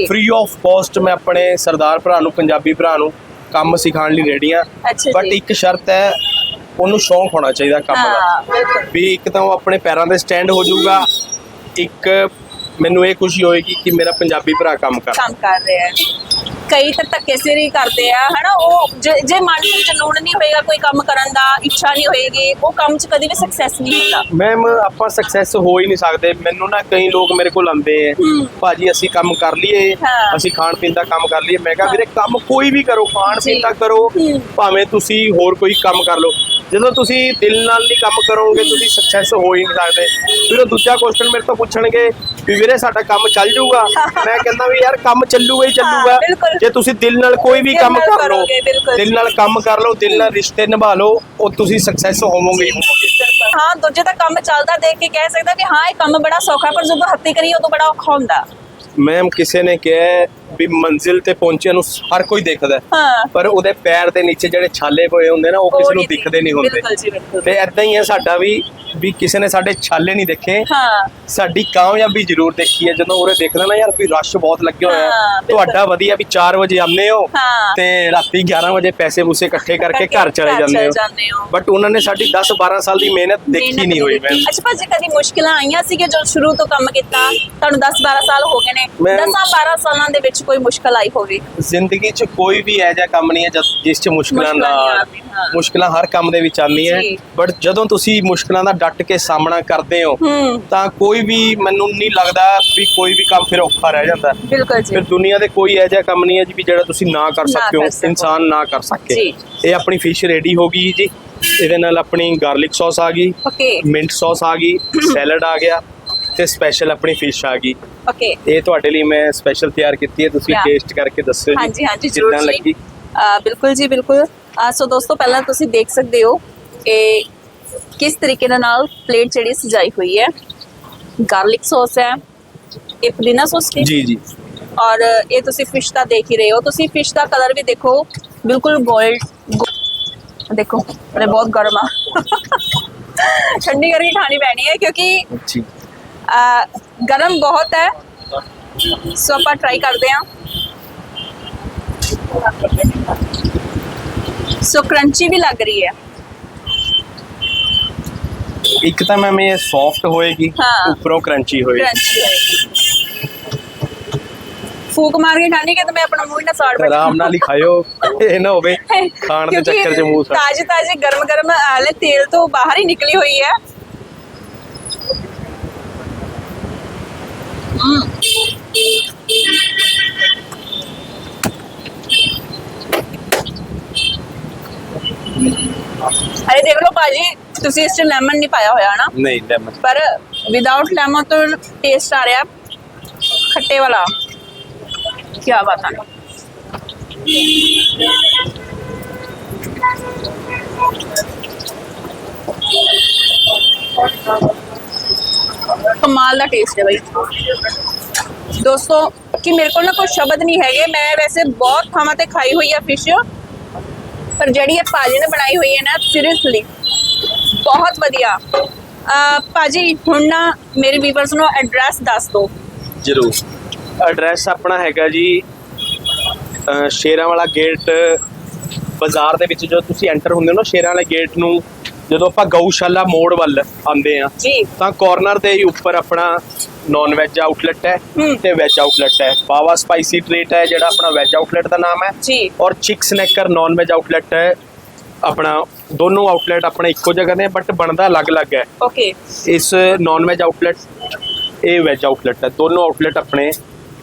Free of cost ਮੈਂ ਆਪਣੇ ਸਰਦਾਰ ਭਰਾ ਨੂੰ ਪੰਜਾਬੀ ਭਰਾ ਨੂੰ ਕੰਮ ਸਿਖਾਉਣ ਲਈ ਰੈਡੀ ਅੱਛਾ ਬਟ ਇੱਕ ਸ਼ਰਤ ਹੈ ਉਹਨੂੰ ਸ਼ੌਂਕ ਹੋਣਾ ਚਾਹੀਦਾ ਕੰਮ ਦਾ। ਵੀ ਇੱਕ ਤਾਂ ਉਹ ਆਪਣੇ ਪੈਰਾਂ ਤੇ ਸਟੈਂਡ ਹੋ ਜਾਊਗਾ ਇੱਕ ਮੈਨੂੰ ਇਹ ਖੁਸ਼ੀ ਹੋਏਗੀ ਕਿ ਮੇਰਾ ਪੰਜਾਬੀ ਭਰਾ ਕੰਮ ਕਰ ਕੰਮ ਕਰ ਰਹੇ ਆ ਕਈ ਤਾਂ ਧੱਕੇ ਸਿਰ ਹੀ ਕਰਦੇ ਆ ਹਨਾ? ਉਹ ਜੇ ਜੇ ਮਨ ਵਿੱਚ ਜਨੂਨ ਨਹੀਂ ਹੋਏਗਾ ਕੋਈ ਕੰਮ ਕਰਨ ਦਾ ਇੱਛਾ ਨਹੀਂ ਹੋਏਗੀ ਉਹ ਕੰਮ 'ਚ ਕਦੀ ਵੀ ਸਕਸੈਸ ਨਹੀਂ ਹੁੰਦਾ। ਮੈਮ ਆਪਾਂ ਸਕਸੈਸ ਹੋ ਹੀ ਨਹੀਂ ਸਕਦੇ। ਮੈਨੂੰ ਨਾ ਕਈ ਲੋਕ ਮੇਰੇ ਕੋਲ ਆਉਂਦੇ ਆ। ਹੂੰ। ਭਾਜੀ ਅਸੀਂ ਕੰਮ ਕਰ ਲਈਏ। ਹਾਂ। ਅਸੀਂ ਖਾਣ ਪੀਣ ਦਾ ਕੰਮ ਕਰ ਲਈਏ। ਮੈਂ ਕਿਹਾ ਵੀਰੇ ਕੰਮ ਕੋਈ ਵੀ ਕਰੋ ਖਾਣ ਜੀ। ਪੀਣ ਦਾ ਕਰੋ। ਹੂੰ। ਭਾਵੇਂ ਤੁਸੀਂ ਹੋਰ ਕੋਈ ਕੰਮ ਕਰ ਲਓ। ਜਦੋਂ ਤੁਸੀਂ ਦਿਲ ਨਾਲ ਨਹੀਂ ਕੰਮ ਕਰੋਗੇ ਤੁਸੀਂ ਸਕਸੈਸ ਹੋ ਹੀ ਨਹੀਂ ਸਕਦੇ। ਫਿਰ ਉਹ ਦੂਜਾ ਕੁਐਸਚਨ ਮੇਰੇ ਤੋਂ ਪੁੱਛਣਗੇ ਵੀ ਵੀਰੇ ਸਾਡਾ ਕੰਮ ਚੱਲ ਜਾਊਗਾ? ਮੈਂ ਕਹਿੰਦਾ ਵੀ ਯਾਰ ਕੰਮ ਚੱਲੂਗਾ ਹੀ ਚੱਲੂਗਾ। ਬਿਲਕੁਲ। ਜੇ ਤੁਸੀਂ ਦਿਲ ਨਾਲ ਕੋਈ ਵੀ ਦਿਲ ਕੰਮ ਨਾਲ ਕਰ ਲਓ ਕਰੋਗੇ, ਬਿਲਕੁਲ। ਦਿਲ ਨਾਲ ਕੰਮ ਕਰ ਲਓ ਦਿਲ ਨਾਲ ਰਿਸ਼ਤੇ ਨਿਭਾ ਲਓ ਉਹ ਤੁਸੀਂ ਸਕਸੈਸ ਹੋਵੋਗੇ ਹੀ ਹੋਵੋਗੇ ਹਾਂ ਦੂਜੇ ਦਾ ਕੰਮ ਚੱਲਦਾ ਦੇਖ ਕੇ ਕਹਿ ਸਕਦਾ ਵੀ ਹਾਂ ਇਹ ਕੰਮ ਬੜਾ ਸੌਖਾ ਪਰ ਜਦੋਂ ਹੱਥੀ ਕਰੀਏ ਉਦੋਂ ਬੜਾ ਔਖਾ ਹੁੰਦਾ ਮੈਮ ਕਿਸੇ ਨੇ ਕਿਹਾ ਵੀ ਮੰਜ਼ਿਲ ਤੇ ਪਹੁੰਚਿਆ ਨੂੰ ਹਰ ਕੋਈ ਦੇਖਦਾ ਹੈ। ਹਾਂ। ਪਰ ਉਹਦੇ ਪੈਰ ਦੇ ਨੀਚੇ ਜਿਹੜੇ ਛਾਲੇ ਪਏ ਹੁੰਦੇ ਨਾ ਉਹ ਕਿਸੇ ਨੂੰ ਨਹੀਂ ਦਿਖਦੇ। ਨਹੀਂ ਹੁੰਦੇ। ਬਿਲਕੁਲ ਜੀ ਬਿਲਕੁਲ। ਤੇ ਐਦਾਂ ਹੀ ਹੈ ਸਾਡਾ ਵੀ ਵੀ ਕਿਸੇ ਨੇ ਸਾਡੇ ਛਾਲੇ ਨਹੀਂ ਦੇਖੇ। ਹਾਂ। ਸਾਡੀ ਕਾਮਯਾਬੀ ਜ਼ਰੂਰ ਦੇਖੀ ਹੈ। ਜਦੋਂ ਉਰੇ ਦੇਖਦਾ ਨਾ ਯਾਰ ਵੀ ਰਸ਼ ਬਹੁਤ ਲੱਗਿਆ ਹੋਇਆ। ਹਾਂ, ਹੈ ਬਿਲਕੁਲ। ਤੁਹਾਡਾ ਵਧੀਆ ਵੀ 4 ਵਜੇ ਆਉਂਦੇ ਹੋ ਹਾਂ। ਤੇ ਰਾਤੀ 11 ਵਜੇ ਪੈਸੇ ਪੂਸੇ ਇਕੱਠੇ ਕਰਕੇ ਘਰ ਚਲੇ ਜਾਂਦੇ ਜਾਂਦੇ ਹੋ। ਹੋ। ਬਟ ਉਹਨਾਂ ਨੇ ਸਾਡੀ 10 12 ਸਾਲ ਦੀ ਮਿਹਨਤ ਦੇਖੀ ਮਿਹਨਤ ਨਹੀਂ ਹੋਈ ਕੀਤੀ। ਮੈਮ ਅੱਛਾ ਭਾਜੀ ਕਦੀ ਮੁਸ਼ਕਿਲਾਂ ਆਈਆਂ ਸੀ ਕਿ ਜੋ ਸ਼ੁਰੂ ਤੋਂ ਕੰਮ ਕੀਤਾ? ਤੁਹਾਨੂੰ 10 12 ਸਾਲ ਹੋ ਗਏ ਨੇ। ਮੈਂ- 10 12 ਸਾਲਾਂ ਦੇ ਵਿੱਚ ਕੋਈ ਮੁਸ਼ਕਲ ਆਈ ਹੋਵੇ ਜ਼ਿੰਦਗੀ 'ਚ ਕੋਈ ਵੀ ਇਹੋ ਜਿਹਾ ਕੰਮ ਨਹੀਂ ਹੈ ਜਦ- ਜਿਸ 'ਚ ਮੁਸ਼ਕਲਾਂ ਨਾ ਮੁਸ਼ਕਲਾਂ ਨਹੀਂ ਆਉਣ। ਆਉਂਦੀਆਂ, ਹਾਂ। ਮੁਸ਼ਕਲਾਂ ਹਰ ਕੰਮ ਦੇ ਵਿੱਚ ਆਉਂਦੀਆਂ ਜੀ। ਬਟ ਜਦੋਂ ਤੁਸੀਂ ਮੁਸ਼ਕਲਾਂ ਦਾ ਡਟ ਕੇ ਸਾਹਮਣਾ ਕਰਦੇ ਹੋ ਹੂੰ ਤਾਂ ਕੋਈ ਵੀ ਮੈਨੂੰ ਨਹੀਂ ਲੱਗਦਾ ਵੀ ਕੋਈ ਵੀ ਕੰਮ ਫਿਰ ਔਖਾ ਰਹਿ ਜਾਂਦਾ ਬਿਲਕੁਲ ਜੀ ਫਿਰ ਦੁਨੀਆ ਦੇ ਕੋਈ ਇਹੋ ਜਿਹਾ ਕੰਮ ਨਹੀਂ ਹੈ ਜੀ ਵੀ ਜਿਹੜਾ ਤੁਸੀਂ ਨਾ ਕਰ ਨਾ ਸਕਦੇ ਹੋ ਕਰ ਸਕੋ। ਇਨਸਾਨ ਨਾ ਕਰ ਸਕੇ ਜੀ। ਇਹ ਆਪਣੀ ਫਿਸ਼ ਰੈਡੀ ਹੋ ਗਈ ਜੀ ਇਹਦੇ ਨਾਲ ਆਪਣੀ ਗਾਰਲਿਕ ਸੌਸ ਆ ਗਈ ਓਕੇ ਮਿੰਟ ਸੌਸ ਆ ਗਈ ਸੈਲਡ ਆ ਗਿਆ ਤੇ ਸਪੈਸ਼ਲ ਆਪਣੀ ਫਿਸ਼ ਆ ਗਈ। ਓਕੇ ਇਹ ਤੁਹਾਡੇ ਲਈ ਮੈਂ ਸਪੈਸ਼ਲ ਤਿਆਰ ਕੀਤੀ ਹੈ ਤੁਸੀਂ. ਟੇਸਟ ਕਰਕੇ ਦੱਸਿਓ ਜੀ ਹਾਂਜੀ ਹਾਂਜੀ ਜ਼ਰੂਰ ਜੀ। ਲੱਗੀ? ਬਿਲਕੁਲ ਜੀ ਬਿਲਕੁਲ। ਸੋ ਦੋਸਤੋ ਪਹਿਲਾਂ ਤੁਸੀਂ ਦੇਖ ਸਕਦੇ ਹੋ ਕਿ ਕਿਸ ਤਰੀਕੇ ਨਾਲ ਪਲੇਟ ਜਿਹੜੀ ਸਜਾਈ ਹੋਈ ਹੈ। ਗਾਰਲਿਕ ਸੌਸ ਹੈ ਇਹ ਪੁਦੀਨਾ ਸੌਸ ਕੀ? ਜੀ ਜੀ। ਔਰ ਇਹ ਤੁਸੀਂ ਫਿਸ਼ ਦਾ ਦੇਖ ਹੀ ਰਹੇ ਹੋ। ਤੁਸੀਂ ਫਿਸ਼ ਦਾ ਕਲਰ ਵੀ ਦੇਖੋ ਬਿਲਕੁਲ 골ਡ ਦੇਖੋ ਅਰੇ ਬਹੁਤ ਗਰਮ ਆ ਠੰਡੀ ਕਰਕੇ ਖਾਣੀ ਪੈਣੀ ਹੈ ਕਿਉਂਕਿ ਗਰਮ ਬਹੁਤ ਹੈ। ਸੋ ਆਪਾਂ ਟਰਾਈ ਕਰਦੇ ਹਾਂ। ਸੋ ਕਰੰਚੀ ਵੀ ਲੱਗ ਰਹੀ ਹੈ। ਇੱਕ ਤਾਂ ਮੈਮ ਇਹ ਸੌਫਟ ਹੋਏਗੀ ਹਾਂ। ਉੱਪਰੋਂ ਕਰੰਚੀ ਹੋਏਗੀ। ਕਰੰਚੀ ਹੋਏਗੀ। ਫੂਕ ਮਾਰ ਕੇ ਖਾਣੀ ਕਿ ਤੇ ਮੈਂ ਆਪਣਾ ਮੂੰਹ ਹੀ ਨਾ ਸਾੜ ਬੈਠਾ ਆਰਾਮ ਨਾਲ ਹੀ ਖਾਇਓ ਇਹ ਨਾ ਹੋਵੇ ਖਾਣ ਦੇ ਚੱਕਰ 'ਚ ਮੂੰਹ ਸੜ। ਤਾਜ਼ੇ ਤਾਜ਼ੇ ਗਰਮ ਗਰਮ ਆਲੇ ਤੇਲ ਤੋਂ ਬਾਹਰ ਹੀ ਨਿਕਲੀ ਹੋਈ ਹੈ। ਅਰੇ ਦੇਖ ਲਓ ਬਾਜੀ ਤੁਸੀਂ ਇਸ ਚ ਲੈਮਨ ਨਹੀਂ ਪਾਇਆ ਹੋਇਆ ਨਾ ਨਹੀਂ ਲੈਮਨ ਪਰ ਵਿਦਆਊਟ ਲੈਮਨ ਤੋਂ ਟੇਸਟ ਆ ਰਿਹਾ ਖੱਟੇ ਵਾਲਾ ਕੀ ਬਾਤ ਹੈ ਕਮਾਲ ਦਾ ਟੇਸਟ ਹੈ ਬਾਈ। ਦੋਸਤੋ ਕਿ ਮੇਰੇ ਕੋਲ ਨਾ ਕੋਈ ਸ਼ਬਦ ਨਹੀਂ ਹੈਗੇ। ਮੈਂ ਵੈਸੇ ਬਹੁਤ ਥਾਵਾਂ ਤੇ ਖਾਈ ਹੋਈ ਆ ਫਿਸ਼ ਪਰ ਜਿਹੜੀ ਇਹ ਭਾਜੀ ਨੇ ਬਣਾਈ ਹੋਈ ਹੈ ਨਾ ਸੀਰੀਅਸਲੀ ਬਹੁਤ ਵਧੀਆ। ਭਾਜੀ ਹੁਣ ਨਾ ਮੇਰੇ ਵੀਵਰਸ ਨੂੰ ਐਡਰੈਸ ਦੱਸ ਦਿਓ। ਜ਼ਰੂਰ। ਐਡਰੈਸ ਆਪਣਾ ਹੈਗਾ ਜੀ ਸ਼ੇਰਾਂ ਵਾਲਾ ਗੇਟ ਬਾਜ਼ਾਰ ਦੇ ਵਿੱਚ ਜਦੋਂ ਤੁਸੀਂ ਐਂਟਰ ਹੁੰਦੇ ਹੋ ਨਾ ਸ਼ੇਰਾਂ ਵਾਲੇ ਗੇਟ ਨੂੰ ਜਦੋਂ ਆਪਾਂ ਗਊਸ਼ਾਲਾ ਮੋੜ ਵੱਲ ਆਉਂਦੇ ਆ ਜੀ। ਤਾਂ ਕਾਰਨਰ ਦੇ ਹੀ ਉੱਪਰ ਆਪਣਾ ਨਾਨ ਵੈਜ ਆਊਟਲੈਟ ਹੈ। ਤੇ ਵੈਜ ਆਊਟਲੈਟ ਹੈ। ਬਾਵਾ ਸਪਾਈਸੀ ਟ੍ਰੀਟ ਹੈ ਜਿਹੜਾ ਆਪਣਾ ਵੈਜ ਆਊਟਲੈਟ ਦਾ ਨਾਮ ਹੈ। ਜੀ। ਔਰ chick snacker non veg outlet ਹੈ। ਆਪਣਾ ਦੋਨੋਂ ਆਊਟਲੈਟ ਆਪਣੇ ਇੱਕੋ ਜਗ੍ਹਾ ਨੇ ਬਟ ਬਣਦਾ ਅਲੱਗ-ਅਲੱਗ ਹੈ। ਓਕੇ ਇਸ ਨਾਨ ਵੈਜ ਆਊਟਲੈਟ ਇਹ ਵੈਜ ਆਊਟਲੈਟ ਹੈ। ਦੋਨੋਂ ਆਊਟਲੈਟ ਆਪਣੇ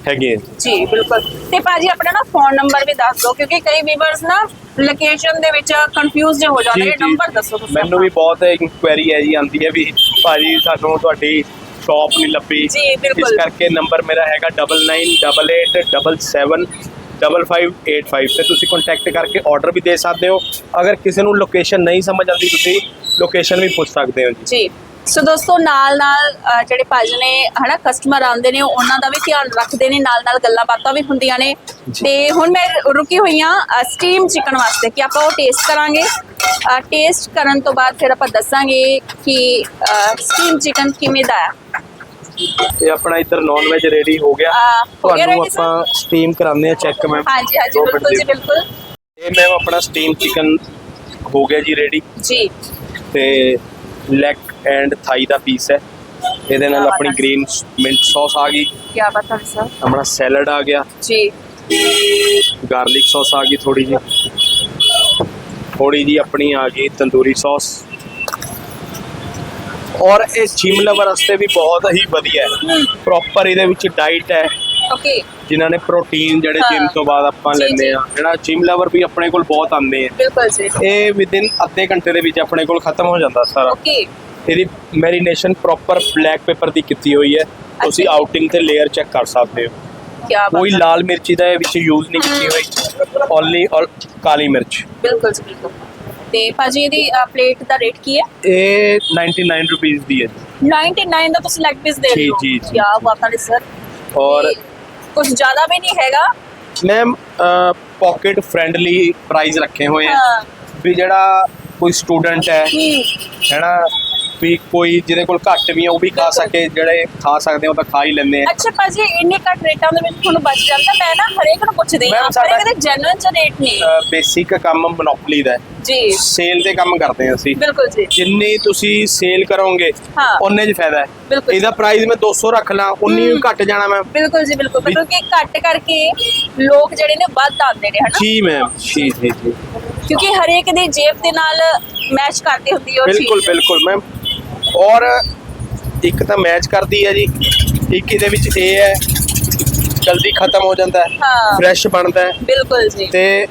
ਹੈਗੇ ਜੀ ਬਿਲਕੁਲ। ਤੇ ਭਾਜੀ ਆਪਣਾ ਨਾ ਫੋਨ ਨੰਬਰ ਵੀ ਦੱਸ ਦਿਓ ਕਿਉਂਕਿ ਕਈ ਵੀਵਰਸ ਨਾ ਲੋਕੇਸ਼ਨ ਦੇ ਵਿੱਚ ਕੰਫਿਊਜ਼ ਹੋ ਜਾਂਦੇ ਨੇ ਨੰਬਰ ਦੱਸੋ ਤੁਸੀਂ ਮੈਨੂੰ ਵੀ ਬਹੁਤ ਇਨਕੁਆਇਰੀ ਹੈ ਜੀ ਆਂਦੀ ਹੈ ਵੀ ਭਾਜੀ ਸਾਨੂੰ ਤੁਹਾਡੀ ਸ਼ਾਪ ਨਹੀਂ ਲੱਭੀ। ਜੀ, ਬਿਲਕੁਲ। ਇਸ ਕਰਕੇ ਨੰਬਰ ਮੇਰਾ ਹੈਗਾ 9988775585 ਤੇ ਤੁਸੀਂ ਕੰਟੈਕਟ ਕਰਕੇ ਆਰਡਰ ਵੀ ਦੇ ਸਕਦੇ ਹੋ। ਅਗਰ ਕਿਸੇ ਨੂੰ ਲੋਕੇਸ਼ਨ ਨਹੀਂ ਸਮਝ ਆਉਂਦੀ ਤੁਸੀਂ ਲੋਕੇਸ਼ਨ ਵੀ ਪੁੱਛ ਸਕਦੇ ਹੋ ਜੀ। ਜੀ। ਸੋ ਦੋਸਤੋ ਨਾਲ ਨਾਲ ਜਿਹੜੇ ਭਾਜੀ ਨੇ ਹਨਾ ਕਸਟਮਰ ਆਉਂਦੇ ਨੇ ਉਹਨਾਂ ਦਾ ਵੀ ਧਿਆਨ ਰੱਖਦੇ ਨੇ ਨਾਲ ਨਾਲ ਗੱਲਾਂ ਬਾਤਾਂ ਵੀ ਹੁੰਦੀਆਂ ਨੇ। ਤੇ ਹੁਣ ਮੈਂ ਰੁਕੀ ਹੋਈ ਆ ਸਟੀਮ ਚਿਕਨ ਵਾਸਤੇ ਕਿ ਆਪਾਂ ਉਹ ਟੇਸਟ ਕਰਾਂਗੇ। ਟੇਸਟ ਕਰਨ ਤੋਂ ਬਾਅਦ ਫਿਰ ਆਪਾਂ ਦੱਸਾਂਗੇ ਕਿ ਸਟੀਮ ਚਿਕਨ ਕਿਵੇਂ ਦਾ ਹੈ ਇਹ ਆਪਣਾ ਇੱਧਰ ਨਾਨ ਵੈਜ ਰੈਡੀ ਹੋ ਗਿਆ। ਹੋ ਗਿਆ ਤੁਹਾਨੂੰ ready sir? ਆਪਾਂ ਸਟੀਮ ਕਰਾਉਂਦੇ ਆ ਚੈੱਕ ਮੈਮ ਹਾਂਜੀ ਹਾਂਜੀ ਦੋ ਮਿੰਟ ਬਿਲਕੁਲ ਜੀ। ਬਿਲਕੁਲ। ਇਹ ਮੈਮ ਆਪਣਾ ਸਟੀਮ ਚਿਕਨ ਹੋ ਗਿਆ ਜੀ ਰੈਡੀ ਜੀ। ਤੇ ਲੈਗ ਐਂਡ ਥਾਈ ਦਾ ਪੀਸ ਹੈ। ਇਹਦੇ ਨਾਲ ਆਪਣੀ ਹੈ। ਗ੍ਰੀਨ ਮਿੰਟ ਸੌਸ ਆ ਗਈ। ਕੀ ਬਤਾ ਸਰ। ਆਪਣਾ ਸੈਲਡ ਆ ਗਿਆ। ਜੀ। ਗਾਰਲਿਕ ਸੌਸ ਆ ਗਈ ਥੋੜੀ ਜੀ ਥੋੜੀ ਜੀ ਆਪਣੀ ਆ ਗਈ ਤੰਦੂਰੀ ਸੌਸ ਔਰ ਇਹ ਜਿਮ ਲਵਰ ਵਾਸਤੇ ਵੀ ਬਹੁਤ ਹੀ ਵਧੀਆ ਹੈ। ਪ੍ਰੋਪਰ ਇਹਦੇ ਵਿੱਚ ਡਾਈਟ ਹੈ। ਓਕੇ ਜਿਨ੍ਹਾਂ ਨੇ ਪ੍ਰੋਟੀਨ ਜਿਹੜੇ। ਜਿਮ ਤੋਂ ਬਾਅਦ ਆਪਾਂ ਲੈਂਦੇ। ਆ ਜਿਹੜਾ ਜਿਮ ਲਵਰ ਵੀ ਆਪਣੇ ਕੋਲ ਬਹੁਤ ਆਉਂਦੇ ਆ। ਬਿਲਕੁਲ ਜੀ। ਇਹ ਵਿਦਿਨ ਅੱਧੇ ਘੰਟੇ ਦੇ ਵਿੱਚ ਆਪਣੇ ਕੋਲ ਖਤਮ ਹੋ ਜਾਂਦਾ ਸਾਰਾ। ਓਕੇ ਇਹਦੀ ਮੈਰੀਨੇਸ਼ਨ ਪ੍ਰੋਪਰ ਬਲੈਕ ਪੇਪਰ ਦੀ ਕੀਤੀ ਹੋਈ ਹੈ। ਤੁਸੀਂ। ਆਊਟਿੰਗ ਤੇ ਲੇਅਰ ਚੈੱਕ ਕਰ ਸਕਦੇ ਹੋ। ਕੋਈ ਲਾਲ ਮਿਰਚੀ ਦਾ ਇਹ ਵਿੱਚ ਯੂਜ਼ ਨਹੀਂ ਕੀਤੀ ਹੋਈ। ਓਨਲੀ ਔਰ ਕਾਲੀ ਮਿਰਚ। ਬਿਲਕੁਲ ਜੀ ਬਿਲਕੁਲ। ਤੇ ਭਾਜੀ ਇਹਦੀ ਪਲੇਟ ਦਾ ਰੇਟ ਕੀ ਹੈ? ਇਹ 99 ਰੁਪਏ ਦੀ ਹੈ 99 ਦਾ ਤੁਸੀਂ ਲੈਗ ਪੀਸ ਦੇ ਰਹੇ ਹੋ। ਜੀ, ਜੀ। ਕੀ ਬਾਤ ਹੈ ਸਰ ਔਰ ਕੁਝ ਜ਼ਿਆਦਾ ਵੀ ਨਹੀਂ ਹੈਗਾ। ਮੈਮ ਪਾਕਟ ਫ੍ਰੈਂਡਲੀ ਪ੍ਰਾਈਸ ਰੱਖੇ ਹੋਏ ਹੈ ਹਾਂ। ਵੀ ਜਿਹੜਾ ਕੋਈ ਸਟੂਡੈਂਟ ਹੈ ਹੈਨਾ? ਵੀ ਕੋਈ ਜਿਹਦੇ ਕੋਲ ਘੱਟ ਵੀ ਹੈ ਉਹ ਵੀ ਖਾ। ਸਕੇ ਜਿਹੜੇ ਖਾ ਸਕਦੇ ਹੋ ਤਾਂ ਖਾ ਹੀ ਲੈਂਦੇ ਆ। ਅੱਛਾ ਭਾਜੀ ਇੰਨੇ ਘੱਟ ਰੇਟਾਂ ਦੇ ਵਿੱਚ ਤੁਹਾਨੂੰ ਬਚ ਜਾਂਦਾ ਮੈਂ ਨਾ ਹਰੇਕ ਨੂੰ ਪੁੱਛਦੀ ਹਾਂ Ma'am, ਸਾਡਾ- ਹਰੇਕ ਦੇ ਜੈਨੂਇਨ ਚ ਰੇਟ ਨਹੀਂ ਬੇਸਿਕ ਕੰਮ ਮੋਨੋਪੋਲੀ ਦਾ ਹੈ। ਜੀ। ਸੇਲ ਤੇ ਕੰਮ ਕਰਦੇ ਹਾਂ ਅਸੀਂ। ਬਿਲਕੁਲ ਜੀ। ਜਿੰਨੀ ਤੁਸੀਂ ਸੇਲ ਕਰੋਗੇ ਹਾਂ। ਉਹਨੇ 'ਚ ਫਾਇਦਾ ਹੈ। ਬਿਲਕੁਲ। ਇਹਦਾ ਪ੍ਰਾਈਸ ਮੈਂ 200 ਰੱਖ ਲਾਂ ਉਨੀ ਹੂੰ। ਘੱਟ ਜਾਣਾ ਮੈਂ। ਬਿਲਕੁਲ ਜੀ ਬਿਲਕੁਲ। ਵੀ- ਮਤਲਬ ਕਿ ਘੱਟ ਕਰਕੇ ਲੋਕ ਜਿਹੜੇ ਨੇ ਵੱਧ ਆਉਂਦੇ ਨੇ ਹਨਾ? ਜੀ ਮੈਮ ਜੀ ਜੀ ਜੀ। ਕਿਉਂਕਿ ਹਰੇਕ ਦੀ ਜੇਬ ਦੇ ਨਾਲ ਮੈਚ ਕਰਦੀ ਹੁੰਦੀ ਹੈ ਉਹ ਬਿਲਕੁਲ ਚੀਜ਼। ਬਿਲਕੁਲ ਮੈਮ ਔਰ ਇੱਕ ਤਾਂ ਮੈਚ ਕਰਦੀ ਹੈ ਜੀ। ਇੱਕ ਇਹਦੇ ਵਿੱਚ ਇਹ ਹੈ ਜਲਦੀ ਖਤਮ ਹੋ ਜਾਂਦਾ ਹੈ ਹਾਂ। ਫਰੈਸ਼ ਬਣਦਾ ਹੈ। ਬਿਲਕੁਲ ਜੀ। ਤੇ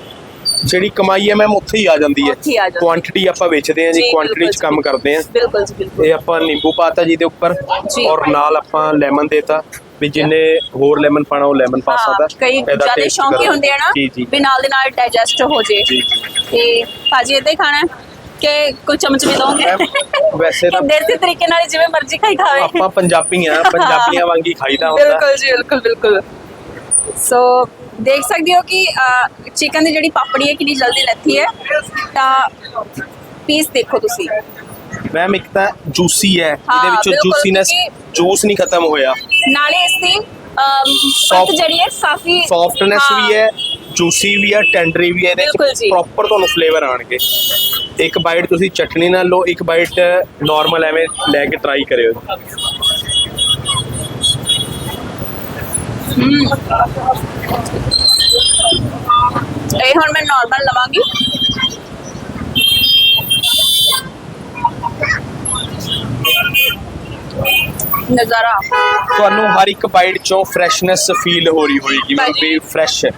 ਜਿਹੜੀ ਕਮਾਈ ਹੈ ਮੈਮ ਉੱਥੇ ਹੀ ਆ ਜਾਂਦੀ ਹੈ। ਉੱਥੇ ਹੀ ਆ ਜਾਂਦੀ ਹੈ। ਕੁਆਂਟੀਟੀ ਆਪਾਂ ਵੇਚਦੇ ਹਾਂ ਜੀ ਜੀ, ਕੁਆਂਟੀਟੀ 'ਚ ਬਿਲਕੁਲ ਕੰਮ। ਕਰਦੇ ਹਾਂ। ਬਿਲਕੁਲ ਜੀ ਬਿਲਕੁਲ। ਇਹ ਆਪਾਂ ਨਿੰਬੂ ਪਾਤਾ ਜੀ ਦੇ ਉੱਪਰ। ਜੀ। ਔਰ ਨਾਲ ਆਪਾਂ ਲੈਮਨ ਦੇਤਾ। ਵੀ ਜਿੰਨੇ ਹੋਰ ਲੈਮਨ ਪਾਣਾ ਉਹ ਲੈਮਨ ਪਾ ਸਕਦਾ। ਕਈ ਇਹਦਾ ਜ਼ਿਆਦਾ taste ਸ਼ੌਂਕੀ ਕਰੋ। ਹੁੰਦੇ ਆ ਨਾ ਜੀ ਜੀ। ਵੀ ਨਾਲ ਦੇ ਨਾਲ ਡਾਈਜੈਸਟ ਹੋ ਜੇ। ਜੀ। ਤੇ ਭਾਜੀ ਹੀ ਖਾਣਾ ਹੈ ਕਿ ਕੋਈ ਚਮਚ ਵੀ ਦੋਗੇ? ਮੈਮ, ਵੈਸੇ ਤਾਂ- ਦੇਸੀ ਤਰੀਕੇ ਨਾਲ ਹੀ ਜਿਵੇਂ ਮਰਜ਼ੀ ਖਾਈ ਖਾਵੇ। ਆਪਾਂ ਪੰਜਾਬੀ ਆ ਪੰਜਾਬੀਆਂ ਵਾਂਗੀ ਖਾਈਦਾ ਹੁੰਦਾ। ਬਿਲਕੁਲ ਜੀ ਬਿਲਕੁਲ ਬਿਲਕੁਲ। ਸੋ ਦੇਖ ਸਕਦੇ ਹੋ ਕਿ ਚਿਕਨ ਦੀ ਜਿਹੜੀ ਪਾਪੜੀ ਹੈ ਕਿੰਨੀ ਜਲਦੀ ਲੱਥੀ ਹੈ। ਤਾਂ ਪੀਸ ਦੇਖੋ ਤੁਸੀਂ। ਮੈਮ ਇੱਕ ਤਾਂ ਜੂਸੀ ਹੈ ਹਾਂ, ਇਹਦੇ ਵਿੱਚੋਂ ਬਿਲਕੁਲ, ਜੂਸੀਨੈਸ ਕਿਉਂਕਿ- ਜੂਸ ਨਹੀਂ ਖਤਮ ਹੋਇਆ। ਨਾਲੇ ਇਸ ਦੀ Soft- ਸੌਫਟ ਜਿਹੜੀ ਹੈ ਕਾਫੀ ਸੌਫਟਨੈਸ ਹਾਂ, ਵੀ ਹੈ। ਜੂਸੀ ਵੀ ਹੈ ਟੈਂਡਰੀ ਵੀ ਹੈ ਇਹਦੇ ਬਿਲਕੁਲ ਜੀ। ਵਿੱਚ ਪ੍ਰੋਪਰ ਤੁਹਾਨੂੰ ਫਲੇਵਰ ਆਣਗੇ ਇੱਕ ਬਾਈਟ ਤੁਸੀਂ ਚਟਨੀ ਨਾਲ ਲਓ ਇੱਕ ਬਾਈਟ ਨਾਰਮਲ ਐਵੇਂ ਲੈ ਕੇ ਟਰਾਈ ਕਰਿਓ। ਇਹ ਹੁਣ ਮੈਂ ਨਾਰਮਲ ਲਵਾਂਗੀ। ਨਜ਼ਾਰਾ ਤੁਹਾਨੂੰ ਹਰ ਇੱਕ ਬਾਈਟ ਚੋਂ ਫਰੈਸ਼ਨੈਸ ਫੀਲ ਹੋ ਰਹੀ ਹੋਏਗੀ ਮਤਲਬ ਭਾਜੀ। ਵੀ ਫਰੈਸ਼ ਹੈ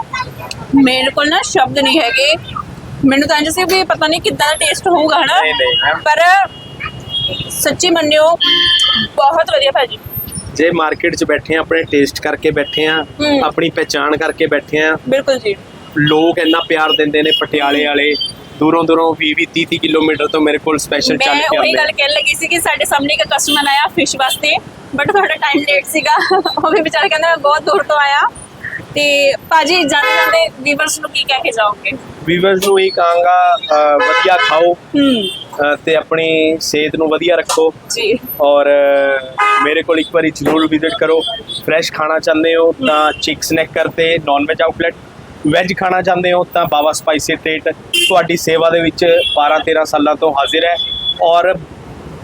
ਮੇਰੇ ਕੋਲ ਨਾ ਸ਼ਬਦ ਨਹੀਂ ਹੈਗੇ ਮੈਨੂੰ ਤਾਂ ਇੰਜ ਸੀ ਵੀ ਪਤਾ ਨਹੀਂ ਕਿੱਦਾਂ ਦਾ ਟੇਸਟ ਹੋਊਗਾ ਹਨਾ ਨਹੀਂ, ਨਹੀਂ, ma'am। ਪਰ ਸੱਚੀ ਮੰਨਿਓ ਬਹੁਤ ਵਧੀਆ ਭਾਜੀ ਜੇ ਮਾਰਕੀਟ 'ਚ ਬੈਠੇ ਆ ਆਪਣੇ ਟੇਸਟ ਕਰਕੇ ਬੈਠੇ ਆ ਹੂੰ। ਆਪਣੀ ਪਹਿਚਾਣ ਕਰਕੇ ਬੈਠੇ ਆ ਬਿਲਕੁਲ ਜੀ ਲੋਕ ਇੰਨਾ ਪਿਆਰ ਦਿੰਦੇ ਨੇ ਪਟਿਆਲੇ ਵਾਲੇ ਦੂਰੋਂ ਦੂਰੋਂ 20 20 30 30 ਕਿਲੋਮੀਟਰ ਤੋਂ ਮੇਰੇ ਕੋਲ ਸਪੈਸ਼ਲ ਚੱਲ ਮੈਂ ਕੇ ਉਹੀ ਗੱਲ ਆਉਂਦੇ ਕਹਿਣ ਲੱਗੀ ਸੀ ਕਿ ਸਾਡੇ ਸਾਹਮਣੇ ਇੱਕ ਕਸਟਮਰ ਆਇਆ ਫਿਸ਼ ਵਾਸਤੇ ਬਟ ਤੁਹਾਡਾ ਟਾਈਮ ਲੇਟ ਸੀਗਾ। ਉਹ ਵੀ ਵਿਚਾਰਾ ਕਹਿੰਦਾ ਮੈਂ ਬਹੁਤ ਦੂਰ ਤੋਂ ਆਇਆ। ਤੇ ਭਾਜੀ ਜਾਂਦੇ ਜਾਂਦੇ ਵੀਵਰਸ ਨੂੰ ਕੀ ਕਹਿ ਕੇ ਜਾਓਗੇ? ਵੀਵਰਸ ਨੂੰ ਹੀ ਕਹਾਂਗਾ ਵਧੀਆ ਖਾਓ ਤੇ ਆਪਣੀ ਸਿਹਤ ਨੂੰ ਵਧੀਆ ਰੱਖੋ। ਜੀ। ਔਰ ਮੇਰੇ ਕੋਲ ਇੱਕ ਵਾਰੀ ਜ਼ਰੂਰ ਵਿਜ਼ਿਟ ਕਰੋ। ਫਰੈਸ਼ ਖਾਣਾ ਚਾਹੁੰਦੇ ਹੋ ਤਾਂ ਚਿਕ ਸਨੈਕਰ ਤੇ ਨਾਨ ਵੈਜ ਆਊਟਲੈਟ ਵੈਜ ਖਾਣਾ ਚਾਹੁੰਦੇ ਹੋ ਤਾਂ ਬਾਬਾ ਸਪਾਈਸੀ ਟ੍ਰੇਟ ਤੁਹਾਡੀ ਸੇਵਾ ਦੇ ਵਿੱਚ 12 13 ਸਾਲਾਂ ਤੋਂ ਹਾਜ਼ਰ ਹੈ ਔਰ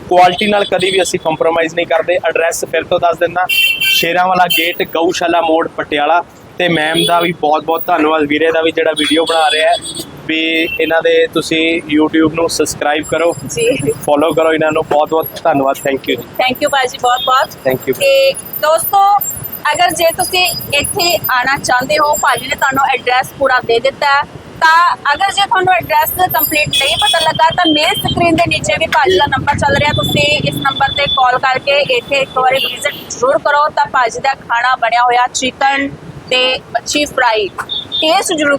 ਕੁਆਲਿਟੀ ਨਾਲ ਕਦੀ ਵੀ ਅਸੀਂ ਕੰਪਰੋਮਾਈਜ਼ ਨਹੀਂ ਕਰਦੇ। ਐਡਰੈਸ ਫਿਰ ਤੋਂ ਦੱਸ ਦਿੰਦਾ। ਸ਼ੇਰਾਂ ਵਾਲਾ ਗੇਟ ਗਊਸ਼ਾਲਾ ਮੋੜ ਪਟਿਆਲਾ। ਤੇ ਮੈਮ ਦਾ ਵੀ ਬਹੁਤ ਬਹੁਤ ਧੰਨਵਾਦ। ਵੀਰੇ ਦਾ ਵੀ ਜਿਹੜਾ ਵੀਡੀਓ ਬਣਾ ਰਿਹਾ ਹੈ ਵੀ ਇਹਨਾਂ ਦੇ ਤੁਸੀਂ YouTube ਨੂੰ ਸਬਸਕ੍ਰਾਈਬ ਕਰੋ। ਜੀ। ਫੋਲੋ ਕਰੋ ਇਹਨਾਂ ਨੂੰ। ਬਹੁਤ ਬਹੁਤ ਧੰਨਵਾਦ। ਥੈਂਕ ਯੂ ਜੀ। ਥੈਂਕ ਯੂ ਭਾਜੀ ਬਹੁਤ ਬਹੁਤ। ਥੈਂਕ ਯੂ ਤੇ ਦੋਸਤੋ ਅਗਰ ਜੇ ਤੁਸੀਂ ਇੱਥੇ ਆਣਾ ਚਾਹੁੰਦੇ ਹੋ, ਭਾਜੀ ਨੇ ਤੁਹਾਨੂੰ ਐਡਰੈਸ ਪੂਰਾ ਦੇ ਦਿੱਤਾ ਹੈ, ਤਾਂ ਅਗਰ ਜੇ ਤੁਹਾਨੂੰ ਐਡਰੈਸ ਕੰਪਲੀਟ ਨਹੀਂ ਪਤਾ ਲੱਗਾ, ਤਾਂ ਮੇਰੀ ਸਕਰੀਨ ਦੇ ਨੀਚੇ ਵੀ ਭਾਜੀ ਦਾ ਨੰਬਰ ਚੱਲ ਰਿਹਾ ਤੁਸੀਂ ਇਸ ਨੰਬਰ ਤੇ ਕਾਲ ਕਰਕੇ ਇੱਥੇ ਇੱਕ ਵਾਰੀ ਵਿਜ਼ਿਟ ਜ਼ਰੂਰ ਕਰੋ ਤਾਂ ਭਾਜੀ ਦਾ ਖਾਣਾ ਬਣਿਆ ਹੋਇਆ ਚਿਕਨ ਤੇ ਮੱਛੀ ਫਰਾਈ ਟੇਸਟ ਜ਼ਰੂਰ ਕਰੋ।